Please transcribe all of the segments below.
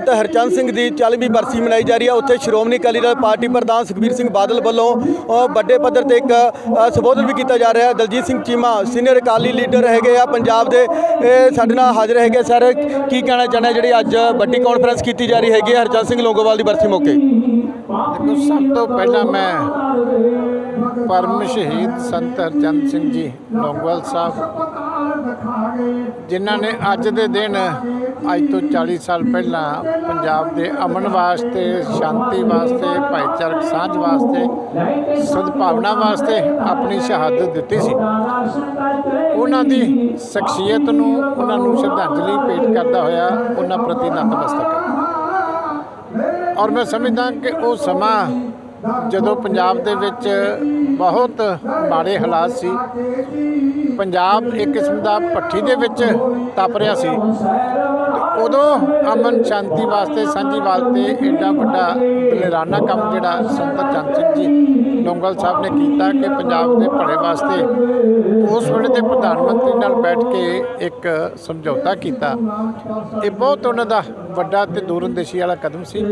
ਤਾਂ ਹਰਚੰਦ ਸਿੰਘ ਦੀ 40ਵੀਂ ਬਰਸੀ ਮਨਾਈ ਜਾ ਰਹੀ ਹੈ। ਉੱਥੇ ਸ਼੍ਰੋਮਣੀ ਅਕਾਲੀ ਦਲ ਪਾਰਟੀ ਪ੍ਰਧਾਨ ਸੁਖਬੀਰ ਸਿੰਘ ਬਾਦਲ ਵੱਲੋਂ ਵੱਡੇ ਪੱਧਰ ਤੇ ਇੱਕ ਸੰਬੋਧਨ ਵੀ ਕੀਤਾ ਜਾ ਰਿਹਾ ਹੈ। ਦਲਜੀਤ ਸਿੰਘ ਚੀਮਾ ਸੀਨੀਅਰ ਅਕਾਲੀ ਲੀਡਰ ਹੈਗੇ ਆ ਪੰਜਾਬ ਦੇ। ਸਾਡੇ ਨਾਲ ਹਾਜ਼ਰ ਹੈਗੇ ਸਰ। ਕੀ ਕਹਿਣਾ ਚਾਹੁੰਦੇ ਜਿਹੜੀ ਅੱਜ ਵੱਡੀ ਕਾਨਫਰੰਸ ਕੀਤੀ ਜਾ ਰਹੀ ਹੈਗੀ ਹੈ ਹਰਚੰਦ ਸਿੰਘ ਲੋਂਗੋਵਾਲ ਦੀ ਬਰਸੀ ਮੌਕੇ? ਦੇਖੋ, ਸਭ ਤੋਂ ਪਹਿਲਾਂ ਮੈਂ ਪਰਮ ਸ਼ਹੀਦ ਸੰਤ ਹਰਚੰਦ ਸਿੰਘ ਜੀ, ਲੌਂਗੋਵਾਲ ਸਾਹਿਬ, ਜਿਨ੍ਹਾਂ ਨੇ ਅੱਜ ਦੇ ਦਿਨ ਅੱਜ ਤੋਂ 40 ਸਾਲ ਪਹਿਲਾਂ ਪੰਜਾਬ ਦੇ ਅਮਨ ਵਾਸਤੇ, ਸ਼ਾਂਤੀ ਵਾਸਤੇ, ਭਾਈਚਾਰਕ ਸਾਂਝ ਵਾਸਤੇ, ਸਦਭਾਵਨਾ ਵਾਸਤੇ ਆਪਣੀ ਸ਼ਹਾਦਤ ਦਿੱਤੀ ਸੀ। ਉਹਨਾਂ ਦੀ ਸ਼ਖਸੀਅਤ ਨੂੰ, ਉਹਨਾਂ ਨੂੰ ਸ਼ਰਧਾਂਜਲੀ ਭੇਟ ਕਰਦਾ ਹੋਇਆ ਉਹਨਾਂ ਪ੍ਰਤੀ ਨਤਮਸਤਕ ਹਾਂ। ਔਰ ਮੈਂ ਸਮਝਦਾ ਕਿ ਉਹ ਸਮਾਂ ਜਦੋਂ ਪੰਜਾਬ ਦੇ ਵਿੱਚ ਬਹੁਤ ਮਾੜੇ ਹਾਲਾਤ ਸੀ, ਪੰਜਾਬ ਇੱਕ ਕਿਸਮ ਦਾ ਭੱਠੀ ਦੇ ਵਿੱਚ ਤਪ ਰਿਹਾ ਸੀ ਉਦੋਂ ਅਮਨ ਸ਼ਾਂਤੀ ਵਾਸਤੇ, ਸਾਂਝੀ ਵਾਸਤੇ ਐਡਾ ਵੱਡਾ ਨਿਰਾਨਾ ਕੰਮ ਜਿਹੜਾ ਸੰਤ ਚੰਦ ਸਿੰਘ ਜੀ ਲੌਂਗਲ ਸਾਹਿਬ ਨੇ ਕੀਤਾ ਕਿ ਪੰਜਾਬ ਦੇ ਭਲੇ ਵਾਸਤੇ ਉਸ ਵੇਲੇ ਦੇ ਪ੍ਰਧਾਨ ਮੰਤਰੀ ਨਾਲ ਬੈਠ ਕੇ ਇੱਕ ਸਮਝੌਤਾ ਕੀਤਾ। ਇਹ ਬਹੁਤ ਉਹਨਾਂ ਦਾ ਵੱਡਾ ਤੇ ਦੂਰਅੰਦੇਸ਼ੀ ਵਾਲਾ ਕਦਮ ਸੀ।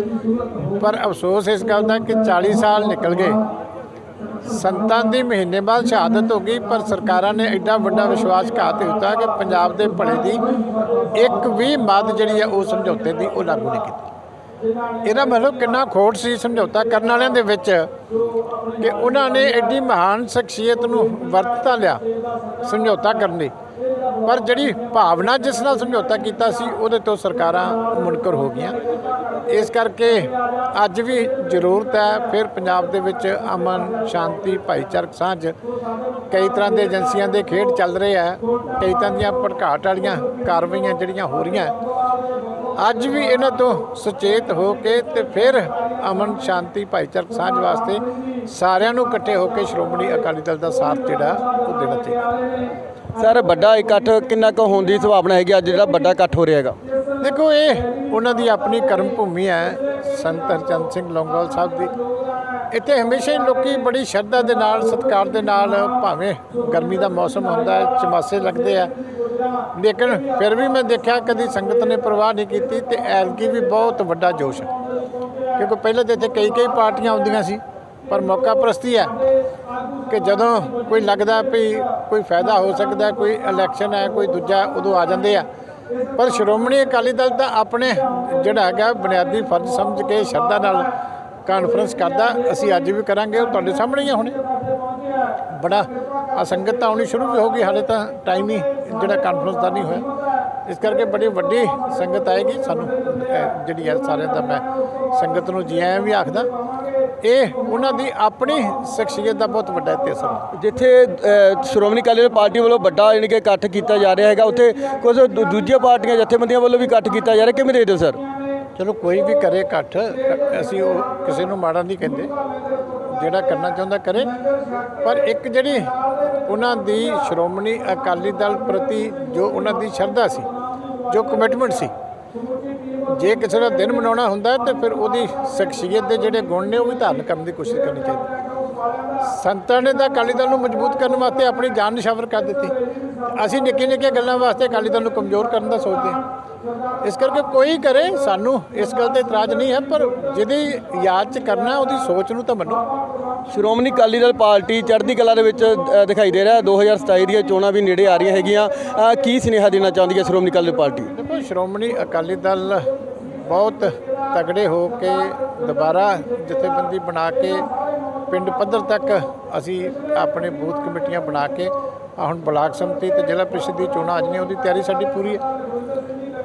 ਪਰ ਅਫਸੋਸ ਇਸ ਗੱਲ ਦਾ ਕਿ 40 ਸਾਲ ਨਿਕਲ ਗਏ। ਸੰਤਾਂ ਦੀ ਮਹੀਨੇ ਬਾਅਦ ਸ਼ਹਾਦਤ ਹੋ ਗਈ, ਪਰ ਸਰਕਾਰਾਂ ਨੇ ਐਡਾ ਵੱਡਾ ਵਿਸ਼ਵਾਸਘਾਤ ਦਿੱਤਾ ਕਿ ਪੰਜਾਬ ਦੇ ਭਲੇ ਦੀ ਇੱਕ ਵੀ ਮੱਦ ਜਿਹੜੀ ਹੈ ਉਹ ਸਮਝੌਤੇ ਦੀ ਉਹ ਲਾਗੂ ਨਹੀਂ ਕੀਤੀ। ਇਹਦਾ ਮਤਲਬ ਕਿੰਨਾ ਖੋਟ ਸੀ ਸਮਝੌਤਾ ਕਰਨ ਵਾਲਿਆਂ ਦੇ ਵਿੱਚ ਕਿ ਉਹਨਾਂ ਨੇ ਐਡੀ ਮਹਾਨ ਸ਼ਖਸੀਅਤ ਨੂੰ ਵਰਤਾ ਲਿਆ ਸਮਝੌਤਾ ਕਰਨ ਲਈ ਪਰ ਜਿਹੜੀ ਭਾਵਨਾ ਜਿਸ ਨਾਲ ਸਮਝੌਤਾ ਕੀਤਾ ਸੀ, ਉਹਦੇ ਤੋਂ ਸਰਕਾਰਾਂ ਮੁਨਕਰ ਹੋ ਗਈਆਂ। ਇਸ ਕਰਕੇ ਅੱਜ ਵੀ ਜ਼ਰੂਰਤ ਹੈ, ਫਿਰ ਪੰਜਾਬ ਦੇ ਵਿੱਚ ਅਮਨ, ਸ਼ਾਂਤੀ, ਭਾਈਚਾਰਕ ਸਾਂਝ, ਕਈ ਤਰ੍ਹਾਂ ਦੇ ਏਜੰਸੀਆਂ ਦੇ ਖੇਡ ਚੱਲ ਰਹੇ ਆ। ਕਈ ਤਰ੍ਹਾਂ ਦੀਆਂ ਭੜਕਾਟ ਵਾਲੀਆਂ ਕਾਰਵਾਈਆਂ ਜਿਹੜੀਆਂ ਹੋ ਰਹੀਆਂ। ਅੱਜ ਵੀ ਇਹਨਾਂ ਤੋਂ ਸੁਚੇਤ ਹੋ ਕੇ ਤੇ ਫਿਰ ਅਮਨ ਸ਼ਾਂਤੀ ਭਾਈਚਾਰਕ ਸਾਂਝ ਵਾਸਤੇ ਸਾਰਿਆਂ ਨੂੰ ਇਕੱਠੇ ਹੋ ਕੇ ਸ਼੍ਰੋਮਣੀ ਅਕਾਲੀ ਦਲ ਦਾ ਸਾਥ ਜਿਹੜਾ ਉਹ ਦੇਣਾ ਚਾਹੀਦਾ। ਸਰ ਵੱਡਾ ਇਕੱਠ ਕਿੰਨਾ ਕੁ ਹੋਣ ਦੀ ਸੰਭਾਵਨਾ ਹੈਗੀ ਅੱਜ ਜਿਹੜਾ ਵੱਡਾ ਇਕੱਠ ਹੋ ਰਿਹਾ ਹੈਗਾ? ਦੇਖੋ ਇਹ ਉਹਨਾਂ ਦੀ ਆਪਣੀ ਕਰਮ ਭੂਮੀ ਹੈ ਸੰਤ ਹਰਚੰਦ ਸਿੰਘ ਲੌਂਗੋਵਾਲ ਸਾਹਿਬ ਦੀ। ਇੱਥੇ ਹਮੇਸ਼ਾ ਹੀ ਲੋਕੀ ਬੜੀ ਸ਼ਰਧਾ ਦੇ ਨਾਲ ਸਤਿਕਾਰ ਦੇ ਨਾਲ ਭਾਵੇਂ ਗਰਮੀ ਦਾ ਮੌਸਮ ਹੁੰਦਾ ਹੈ ਚਮਾਸੇ ਲੱਗਦੇ ਆ ਲੇਕਿਨ ਫਿਰ ਵੀ ਮੈਂ ਦੇਖਿਆ ਕਦੀ ਸੰਗਤ ਨੇ ਪਰਵਾਹ ਨਹੀਂ ਕੀਤੀ ਤੇ ਐਲਕੀ ਵੀ ਬਹੁਤ ਵੱਡਾ ਜੋਸ਼ ਹੈ। ਕਿਉਂਕਿ ਪਹਿਲੇ ਤਾਂ ਇੱਥੇ ਕਈ ਕਈ ਪਾਰਟੀਆਂ ਆਉਂਦੀਆਂ ਸੀ, ਪਰ ਮੌਕਾ ਪ੍ਰਸਤੀ ਹੈ ਕਿ ਜਦੋਂ ਕੋਈ ਲੱਗਦਾ ਵੀ ਕੋਈ ਫਾਇਦਾ ਹੋ ਸਕਦਾ, ਕੋਈ ਇਲੈਕਸ਼ਨ ਹੈ, ਕੋਈ ਦੂਜਾ ਉਦੋਂ ਆ ਜਾਂਦੇ ਆ। ਪਰ ਸ਼੍ਰੋਮਣੀ ਅਕਾਲੀ ਦਲ ਤਾਂ ਆਪਣੇ ਜਿਹੜਾ ਹੈਗਾ ਬੁਨਿਆਦੀ ਫਰਜ਼ ਸਮਝ ਕੇ ਸ਼ਰਧਾ ਨਾਲ ਕਾਨਫਰੰਸ ਕਰਦਾ, ਅਸੀਂ ਅੱਜ ਵੀ ਕਰਾਂਗੇ, ਉਹ ਤੁਹਾਡੇ ਸਾਹਮਣੇ ਹੀ ਆ ਹੁਣੇ। ਬੜਾ ਅਸੰਗਤ ਤਾਂ ਆਉਣੀ ਸ਼ੁਰੂ ਵੀ ਹੋ ਗਈ, ਹਾਲੇ ਤਾਂ ਟਾਈਮ ਹੀ ਜਿਹੜਾ ਕਾਨਫਰੰਸ ਦਾ ਨਹੀਂ ਹੋਇਆ। ਇਸ ਕਰਕੇ ਬੜੀ ਵੱਡੀ ਸੰਗਤ ਆਏਗੀ ਸਾਨੂੰ ਜਿਹੜੀ ਹੈ ਸਾਰਿਆਂ ਦਾ ਮੈਂ ਸੰਗਤ ਨੂੰ ਜੀ ਆਇਆਂ ਵੀ ਆਖਦਾ। ਇਹ ਉਹਨਾਂ ਦੀ ਆਪਣੀ ਸ਼ਖਸੀਅਤ ਦਾ ਬਹੁਤ ਵੱਡਾ ਇਤਿਹਾਸ ਹੈ ਜਿੱਥੇ ਸ਼੍ਰੋਮਣੀ ਅਕਾਲੀ ਦਲ ਪਾਰਟੀ ਵੱਲੋਂ ਵੱਡਾ ਯਾਨੀ ਕਿ ਇਕੱਠ ਕੀਤਾ ਜਾ ਰਿਹਾ ਹੈਗਾ, ਉੱਥੇ ਕੁਝ ਦੂ- ਦੂਜੀਆਂ ਪਾਰਟੀਆਂ ਜਥੇਬੰਦੀਆਂ ਵੱਲੋਂ ਵੀ ਇਕੱਠ ਕੀਤਾ ਜਾ ਰਿਹਾ, ਕਿਵੇਂ ਦੇਖਦੇ ਹੋ ਸਰ? ਚਲੋ ਕੋਈ ਵੀ ਕਰੇ ਇਕੱਠ, ਅਸੀਂ ਉਹ ਕਿਸੇ ਨੂੰ ਮਾੜਾ ਨਹੀਂ ਕਹਿੰਦੇ। ਜਿਹੜਾ ਕਰਨਾ ਚਾਹੁੰਦਾ ਕਰੇ। ਪਰ ਇੱਕ ਜਿਹੜੀ ਉਹਨਾਂ ਦੀ ਸ਼੍ਰੋਮਣੀ ਅਕਾਲੀ ਦਲ ਪ੍ਰਤੀ ਜੋ ਉਹਨਾਂ ਦੀ ਸ਼ਰਧਾ ਸੀ, ਜੋ ਕਮਿਟਮੈਂਟ ਸੀ, ਜੇ ਕਿਸੇ ਦਾ ਦਿਨ ਮਨਾਉਣਾ ਹੁੰਦਾ ਹੈ, ਤੇ ਫਿਰ ਉਹਦੀ ਸ਼ਖਸੀਅਤ ਦੇ ਜਿਹੜੇ ਗੁਣ ਨੇ, ਉਹ ਵੀ ਧਾਰਨ ਕਰਨ ਦੀ ਕੋਸ਼ਿਸ਼ ਕਰਨੀ ਚਾਹੀਦੀ। ਸੰਤਾਂ ਨੇ ਤਾਂ ਅਕਾਲੀ ਦਲ ਨੂੰ ਮਜ਼ਬੂਤ ਕਰਨ ਵਾਸਤੇ ਆਪਣੀ ਜਾਨ ਨਿਸ਼ਾਵਰ ਕਰ ਦਿੱਤੀ। ਅਸੀਂ ਨਿੱਕੀਆਂ ਨਿੱਕੀਆਂ ਗੱਲਾਂ ਵਾਸਤੇ ਅਕਾਲੀ ਦਲ ਨੂੰ ਕਮਜ਼ੋਰ ਕਰਨ ਦਾ ਸੋਚਦੇ ਹਾਂ। ਇਸ ਕਰਕੇ ਕੋਈ ਕਰੇ ਸਾਨੂੰ ਇਸ ਗੱਲ ਤੇ ਇਤਰਾਜ਼ ਨਹੀਂ ਹੈ ਪਰ ਜਿਹਦੀ ਯਾਦ ਚ ਕਰਨਾ ਉਹਦੀ ਸੋਚ ਨੂੰ ਤਾਂ ਮੰਨੋ। ਸ਼੍ਰੋਮਣੀ ਅਕਾਲੀ ਦਲ ਪਾਰਟੀ ਚੜ੍ਹਦੀ ਕਲਾ ਦੇ ਵਿੱਚ ਅ, ਦਿਖਾਈ ਦੇ ਰਿਹਾ 2027 ਦੀਆਂ ਚੋਣਾਂ ਵੀ ਨੇੜੇ ਆ ਰਹੀਆਂ ਹੈਗੀਆਂ। ਅ, ਕੀ ਸੁਨੇਹਾ ਦੇਣਾ ਚਾਹੁੰਦੀ ਹੈ ਸ਼੍ਰੋਮਣੀ ਅਕਾਲੀ ਦਲ ਪਾਰਟੀ? ਦੇਖੋ ਸ਼੍ਰੋਮਣੀ ਅਕਾਲੀ ਦਲ ਬਹੁਤ ਤਗੜੇ ਹੋ ਕੇ ਦੁਬਾਰਾ ਜਥੇਬੰਦੀ ਬਣਾ ਕੇ ਪਿੰਡ ਪੱਧਰ ਤੱਕ ਅਸੀਂ ਆਪਣੇ ਬੂਥ ਕਮੇਟੀਆਂ ਬਣਾ ਕੇ ਆਹ ਹੁਣ ਬਲਾਕ ਸੰਮਤੀ ਤੇ ਜ਼ਿਲ੍ਹਾ ਪ੍ਰੀਸ਼ਦ ਦੀ ਚੋਣਾਂ ਅੱਜ ਨੇ ਉਹਦੀ ਤਿਆਰੀ ਸਾਡੀ ਪੂਰੀ ਹੈ।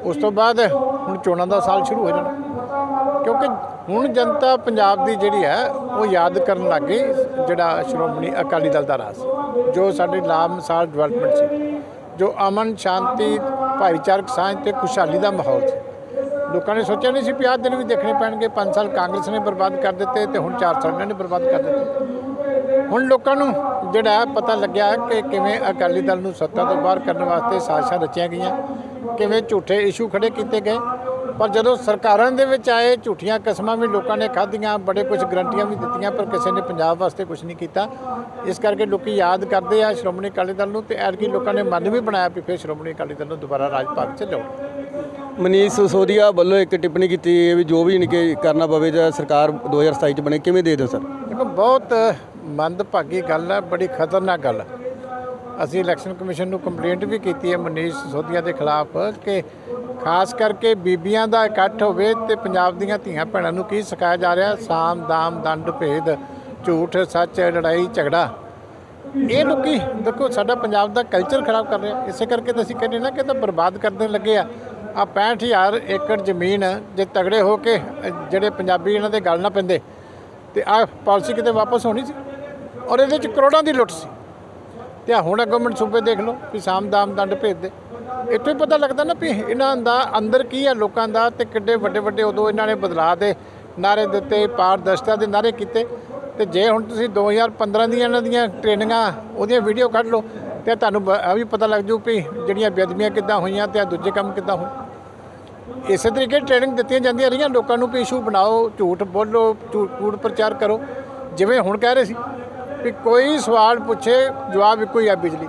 ਉਸ ਤੋਂ ਬਾਅਦ ਹੁਣ ਚੋਣਾਂ ਦਾ ਸਾਲ ਸ਼ੁਰੂ ਹੋ ਜਾਣਾ। ਕਿਉਂਕਿ ਹੁਣ ਜਨਤਾ ਪੰਜਾਬ ਦੀ ਜਿਹੜੀ ਹੈ, ਉਹ ਯਾਦ ਕਰਨ ਲੱਗ ਗਈ, ਜਿਹੜਾ ਸ਼੍ਰੋਮਣੀ ਅਕਾਲੀ ਦਲ ਦਾ ਰਾਜ ਸੀ, ਜੋ ਸਾਡੇ ਲਾਭ ਮਿਸਾਲ ਡਿਵੈਲਪਮੈਂਟ ਸੀ, ਜੋ ਅਮਨ, ਸ਼ਾਂਤੀ, ਭਾਈਚਾਰਕ ਸਾਂਝ ਤੇ ਖੁਸ਼ਹਾਲੀ ਦਾ ਮਾਹੌਲ ਸੀ। ਲੋਕਾਂ ਨੇ ਸੋਚਿਆ ਨਹੀਂ ਸੀ ਵੀ ਆਹ ਦਿਨ ਵੀ ਦੇਖਣੇ ਪੈਣਗੇ। 5 ਸਾਲ ਕਾਂਗਰਸ ਨੇ ਬਰਬਾਦ ਕਰ ਦਿੱਤੇ ਤੇ ਹੁਣ 4 ਸਾਲ ਇਹਨਾਂ ਨੇ ਬਰਬਾਦ ਕਰ ਦਿੱਤੇ। ਹੁਣ ਲੋਕਾਂ ਨੂੰ ਜਿਹੜਾ ਪਤਾ ਲੱਗਿਆ ਕਿ ਕਿਵੇਂ ਅਕਾਲੀ ਦਲ ਨੂੰ ਸੱਤਾ ਤੋਂ ਬਾਹਰ ਕਰਨ ਵਾਸਤੇ ਸਾਜ਼ਿਸ਼ਾਂ ਰਚੀਆਂ ਗਈਆਂ ਕਿਵੇਂ ਝੂਠੇ ਇਸ਼ੂ ਖੜੇ ਕੀਤੇ ਗਏ। ਪਰ ਜਦੋਂ ਸਰਕਾਰਾਂ ਦੇ ਵਿੱਚ ਆਏ ਝੂਠੀਆਂ ਕਸਮਾਂ ਵੀ ਲੋਕਾਂ ਨੇ ਖਾਧੀਆਂ ਬੜੇ ਕੁਝ ਗਰੰਟੀਆਂ ਵੀ ਦਿੱਤੀਆਂ ਪਰ ਕਿਸੇ ਨੇ ਪੰਜਾਬ ਵਾਸਤੇ ਕੁਝ ਨਹੀਂ ਕੀਤਾ। ਇਸ ਕਰਕੇ ਲੋਕੀ ਯਾਦ ਕਰਦੇ ਆ ਸ਼੍ਰੋਮਣੀ ਅਕਾਲੀ ਦਲ ਨੂੰ ਤੇ ਐਤਕੀ ਲੋਕਾਂ ਨੇ ਮਨ ਵੀ ਬਣਾਇਆ ਵੀ ਫਿਰ ਸ਼੍ਰੋਮਣੀ ਅਕਾਲੀ ਦਲ ਨੂੰ ਦੁਬਾਰਾ ਰਾਜ ਭਾਗ 'ਚ ਲਿਆਉਣਾ। ਮਨੀਸ਼ ਸਿਸੋਦੀਆ ਵੱਲੋਂ ਇੱਕ ਟਿੱਪਣੀ ਕੀਤੀ ਹੈ ਵੀ ਜੋ ਵੀ ਇਨਕੇ ਕਰਨਾ ਪਵੇ ਤਾਂ ਸਰਕਾਰ 2027 ਚ ਬਣੇ ਕਿਵੇਂ ਦੇ ਦਿਓ ਸਰ? ਦੇਖੋ ਬਹੁਤ ਮੰਦਭਾਗੀ ਗੱਲ ਹੈ, ਬੜੀ ਖਤਰਨਾਕ ਗੱਲ ਹੈ। ਅਸੀਂ ਇਲੈਕਸ਼ਨ ਕਮਿਸ਼ਨ ਨੂੰ ਕੰਪਲੇਂਟ ਵੀ ਕੀਤੀ ਹੈ ਮਨੀਸ਼ ਸਿਸੋਦੀਆ ਦੇ ਖਿਲਾਫ ਕਿ ਖਾਸ ਕਰਕੇ ਬੀਬੀਆਂ ਦਾ ਇਕੱਠ ਹੋਵੇ ਤੇ ਪੰਜਾਬ ਦੀਆਂ ਧੀਆਂ ਭੈਣਾਂ ਨੂੰ ਕੀ ਸਿਖਾਇਆ ਜਾ ਰਿਹਾ? ਸਾਮ, ਦਾਮ, ਦੰਡ, ਭੇਦ, ਝੂਠ, ਸੱਚ, ਲੜਾਈ, ਝਗੜਾ। ਇਹ ਲੋਕੀ ਦੇਖੋ, ਸਾਡਾ ਪੰਜਾਬ ਦਾ ਕਲਚਰ ਖਰਾਬ ਕਰ ਰਿਹਾ। ਇਸੇ ਕਰਕੇ ਤਾਂ ਅਸੀਂ ਕਹਿੰਦੇ ਨਾ ਕਿ ਤਾਂ ਬਰਬਾਦ ਕਰਨ ਲੱਗੇ ਆ। ਆ 65000 ਏਕੜ ਜ਼ਮੀਨ ਜੇ ਤਗੜੇ ਹੋ ਕੇ ਜਿਹੜੇ ਪੰਜਾਬੀ ਇਹਨਾਂ ਦੇ ਗੱਲ ਨਾ ਪੈਂਦੇ, ਤੇ ਆ ਪਾਲਿਸੀ ਕਿਤੇ ਵਾਪਸ ਹੋਣੀ ਸੀ? ਔਰ ਇਹਦੇ ਚ ਕਰੋੜਾਂ ਦੀ ਲੁੱਟ ਸੀ। ਤੇ ਆਹ ਹੁਣ ਅੱਗੋਂ ਮਨਸੂਬੇ ਦੇਖ ਲਓ ਵੀ ਸਾਮ ਦਾਮ ਦੰਡ ਭੇਜਦੇ। ਇੱਥੋਂ ਹੀ ਪਤਾ ਲੱਗਦਾ ਨਾ ਵੀ ਇਹਨਾਂ ਦਾ ਅੰਦਰ ਕੀ ਆ ਲੋਕਾਂ ਦਾ ਤੇ ਕਿੱਡੇ ਵੱਡੇ ਵੱਡੇ ਉਦੋਂ ਇਹਨਾਂ ਨੇ ਬਦਲਾਅ ਦੇ ਨਾਰੇ ਦਿੱਤੇ, ਪਾਰਦਰਸ਼ਤਾ ਦੇ ਨਾਰੇ ਕੀਤੇ। ਤੇ ਜੇ ਹੁਣ ਤੁਸੀਂ 2015 ਦੀਆਂ ਇਹਨਾਂ ਦੀਆਂ ਟ੍ਰੇਨਿੰਗਾਂ, ਉਹਦੀਆਂ ਵੀਡੀਓ ਕੱਢ ਲਓ, ਤੇ ਤੁਹਾਨੂੰ ਬ- ਇਹ ਵੀ ਪਤਾ ਲੱਗ ਜੂ ਵੀ ਜਿਹੜੀਆਂ ਬੇਅਦਬੀਆਂ ਕਿੱਦਾਂ ਹੋਈਆਂ ਤੇ ਆਹ ਦੂਜੇ ਕੰਮ ਕਿੱਦਾਂ ਹੋਏ ਇਸੇ ਤਰੀਕੇ ਟ੍ਰੇਨਿੰਗ ਦਿੱਤੀਆਂ ਜਾਂਦੀਆਂ ਰਹੀਆਂ। ਲੋਕਾਂ ਨੂੰ ਵੀ ਇਸ਼ੂ ਬਣਾਓ, ਝੂਠ ਬੋਲੋ ਝੂਠ ਕੂੜ ਪ੍ਰਚਾਰ ਕਰੋ। ਜਿਵੇਂ ਹੁਣ ਕਹਿ ਰਹੇ ਸੀ ਵੀ ਕੋਈ ਸਵਾਲ ਪੁੱਛੇ, ਜਵਾਬ ਇੱਕੋ ਹੀ ਆ ਬਿਜਲੀ।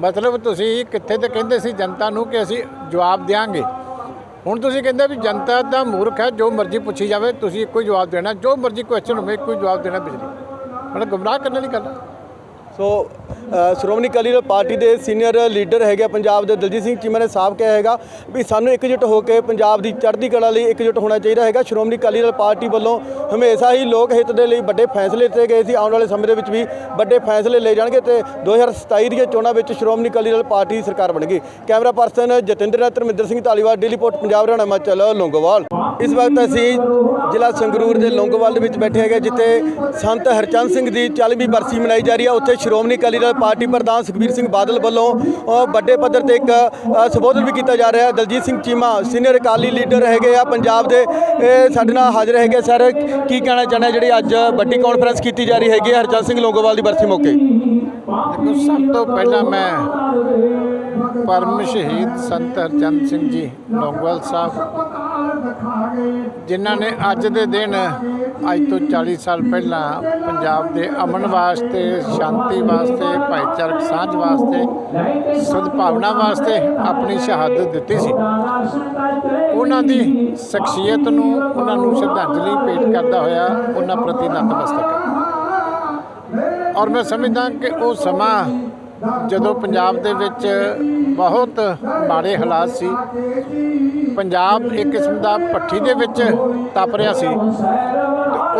ਮਤਲਬ ਤੁਸੀਂ ਕਿੱਥੇ ਤੇ ਕਹਿੰਦੇ ਸੀ ਜਨਤਾ ਨੂੰ ਕਿ ਅਸੀਂ ਜਵਾਬ ਦਿਆਂਗੇ? ਹੁਣ ਤੁਸੀਂ ਕਹਿੰਦੇ ਵੀ ਜਨਤਾ ਦਾ ਮੂਰਖ ਹੈ, ਜੋ ਮਰਜ਼ੀ ਪੁੱਛੀ ਜਾਵੇ, ਤੁਸੀਂ ਇੱਕੋ ਹੀ ਜਵਾਬ ਦੇਣਾ। ਜੋ ਮਰਜ਼ੀ ਕੁਐਸਚਨ ਹੋਵੇ, ਇੱਕੋ ਹੀ ਜਵਾਬ ਦੇਣਾ ਬਿਜਲੀ। ਮਤਲਬ ਗੁੰਮਰਾਹ ਕਰਨ ਵਾਲੀ ਗੱਲ ਹੈ ਸੋ ਸ਼੍ਰੋਮਣੀ ਅਕਾਲੀ ਦਲ ਪਾਰਟੀ ਦੇ ਸੀਨੀਅਰ ਲੀਡਰ ਹੈਗੇ ਆ ਪੰਜਾਬ ਦੇ ਦਲਜੀਤ ਸਿੰਘ ਚੀਮਾ ਨੇ ਸਾਫ਼ ਕਿਹਾ ਹੈਗਾ ਵੀ ਸਾਨੂੰ ਇਕਜੁੱਟ ਹੋ ਕੇ ਪੰਜਾਬ ਦੀ ਚੜ੍ਹਦੀ ਕਲਾ ਲਈ ਇਕਜੁੱਟ ਹੋਣਾ ਚਾਹੀਦਾ ਹੈਗਾ। ਸ਼੍ਰੋਮਣੀ ਅਕਾਲੀ ਦਲ ਪਾਰਟੀ ਵੱਲੋਂ ਹਮੇਸ਼ਾ ਹੀ ਲੋਕ ਹਿੱਤ ਦੇ ਲਈ ਵੱਡੇ ਫੈਸਲੇ ਲਿੱਤੇ ਗਏ ਸੀ। ਆਉਣ ਵਾਲੇ ਸਮੇਂ ਦੇ ਵਿੱਚ ਵੀ ਵੱਡੇ ਫੈਸਲੇ ਲਏ ਜਾਣਗੇ ਤੇ 2027 ਦੀਆਂ ਚੋਣਾਂ ਵਿੱਚ ਸ਼੍ਰੋਮਣੀ ਅਕਾਲੀ ਦਲ ਪਾਰਟੀ ਦੀ ਸਰਕਾਰ ਬਣੇਗੀ। Camera person Jatinder Dharminder Singh Dhaliwal, daily post Punjab, Haryana, Himachal, Longowal. ਇਸ ਵਕਤ ਅਸੀਂ ਜ਼ਿਲ੍ਹਾ ਸੰਗਰੂਰ ਦੇ ਲੌਂਗੋਵਾਲ ਦੇ ਵਿੱਚ ਬੈਠੇ ਹੈਗੇ, ਜਿੱਥੇ ਸੰਤ ਹਰਚੰਦ ਸਿੰਘ ਦੀ 40ਵੀਂ ਬਰਸੀ ਮਨਾਈ ਜਾ ਰਹੀ ਹੈ। ਉੱਥੇ ਸ਼੍ਰੋਮਣੀ ਅਕਾਲੀ ਦਲ ਪਾਰਟੀ ਪ੍ਰਧਾਨ ਸੁਖਬੀਰ ਸਿੰਘ ਬਾਦਲ ਵੱਲੋਂ ਵੱਡੇ ਪੱਧਰ ਤੇ ਇੱਕ ਸੰਬੋਧਨ ਵੀ ਕੀਤਾ ਜਾ ਰਿਹਾ ਹੈ। ਦਲਜੀਤ ਸਿੰਘ ਚੀਮਾ ਸੀਨੀਅਰ ਅਕਾਲੀ ਲੀਡਰ ਹੈਗੇ ਆ ਪੰਜਾਬ ਦੇ। ਸਾਡੇ ਨਾਲ ਹਾਜ਼ਰ ਹੈਗੇ ਸਰ, ਕੀ ਕਹਿਣਾ ਚਾਹੁੰਦੇ ਜਿਹੜੀ ਅੱਜ ਵੱਡੀ ਕਾਨਫਰੰਸ ਕੀਤੀ ਜਾ ਰਹੀ ਹੈਗੀ ਹਰਚੰਦ ਸਿੰਘ ਲੌਂਗੋਵਾਲ ਦੀ ਬਰਸੀ ਮੌਕੇ। ਦੇਖੋ, ਸਭ ਤੋਂ ਪਹਿਲਾਂ ਮੈਂ ਪਰਮ ਸ਼ਹੀਦ ਸੰਤ ਹਰਚੰਦ ਸਿੰਘ ਜੀ, ਲੌਂਗੋਵਾਲ ਸਾਹਿਬ, ਜਿਨ੍ਹਾਂ ਨੇ ਅੱਜ ਦੇ ਦਿਨ ਅੱਜ ਤੋਂ 40 ਸਾਲ ਪਹਿਲਾਂ ਪੰਜਾਬ ਦੇ ਅਮਨ ਵਾਸਤੇ, ਸ਼ਾਂਤੀ ਵਾਸਤੇ, ਭਾਈਚਾਰਕ ਸਾਂਝ ਵਾਸਤੇ, ਸਦਭਾਵਨਾ ਵਾਸਤੇ ਆਪਣੀ ਸ਼ਹਾਦਤ ਦਿੱਤੀ ਸੀ। ਉਹਨਾਂ ਦੀ ਸ਼ਖਸੀਅਤ ਨੂੰ, ਉਹਨਾਂ ਨੂੰ ਸ਼ਰਧਾਂਜਲੀ ਭੇਟ ਕਰਦਾ ਹੋਇਆ ਉਹਨਾਂ ਪ੍ਰਤੀ ਨਤਮਸਤਕ ਔਰ ਮੈਂ ਸਮਝਦਾ ਕਿ ਉਹ ਸਮਾਂ ਜਦੋਂ ਪੰਜਾਬ ਦੇ ਵਿੱਚ ਬਹੁਤ ਮਾੜੇ ਹਾਲਾਤ ਸੀ, ਪੰਜਾਬ ਇੱਕ ਕਿਸਮ ਦਾ ਭੱਠੀ ਦੇ ਵਿੱਚ ਤਪ ਰਿਹਾ ਸੀ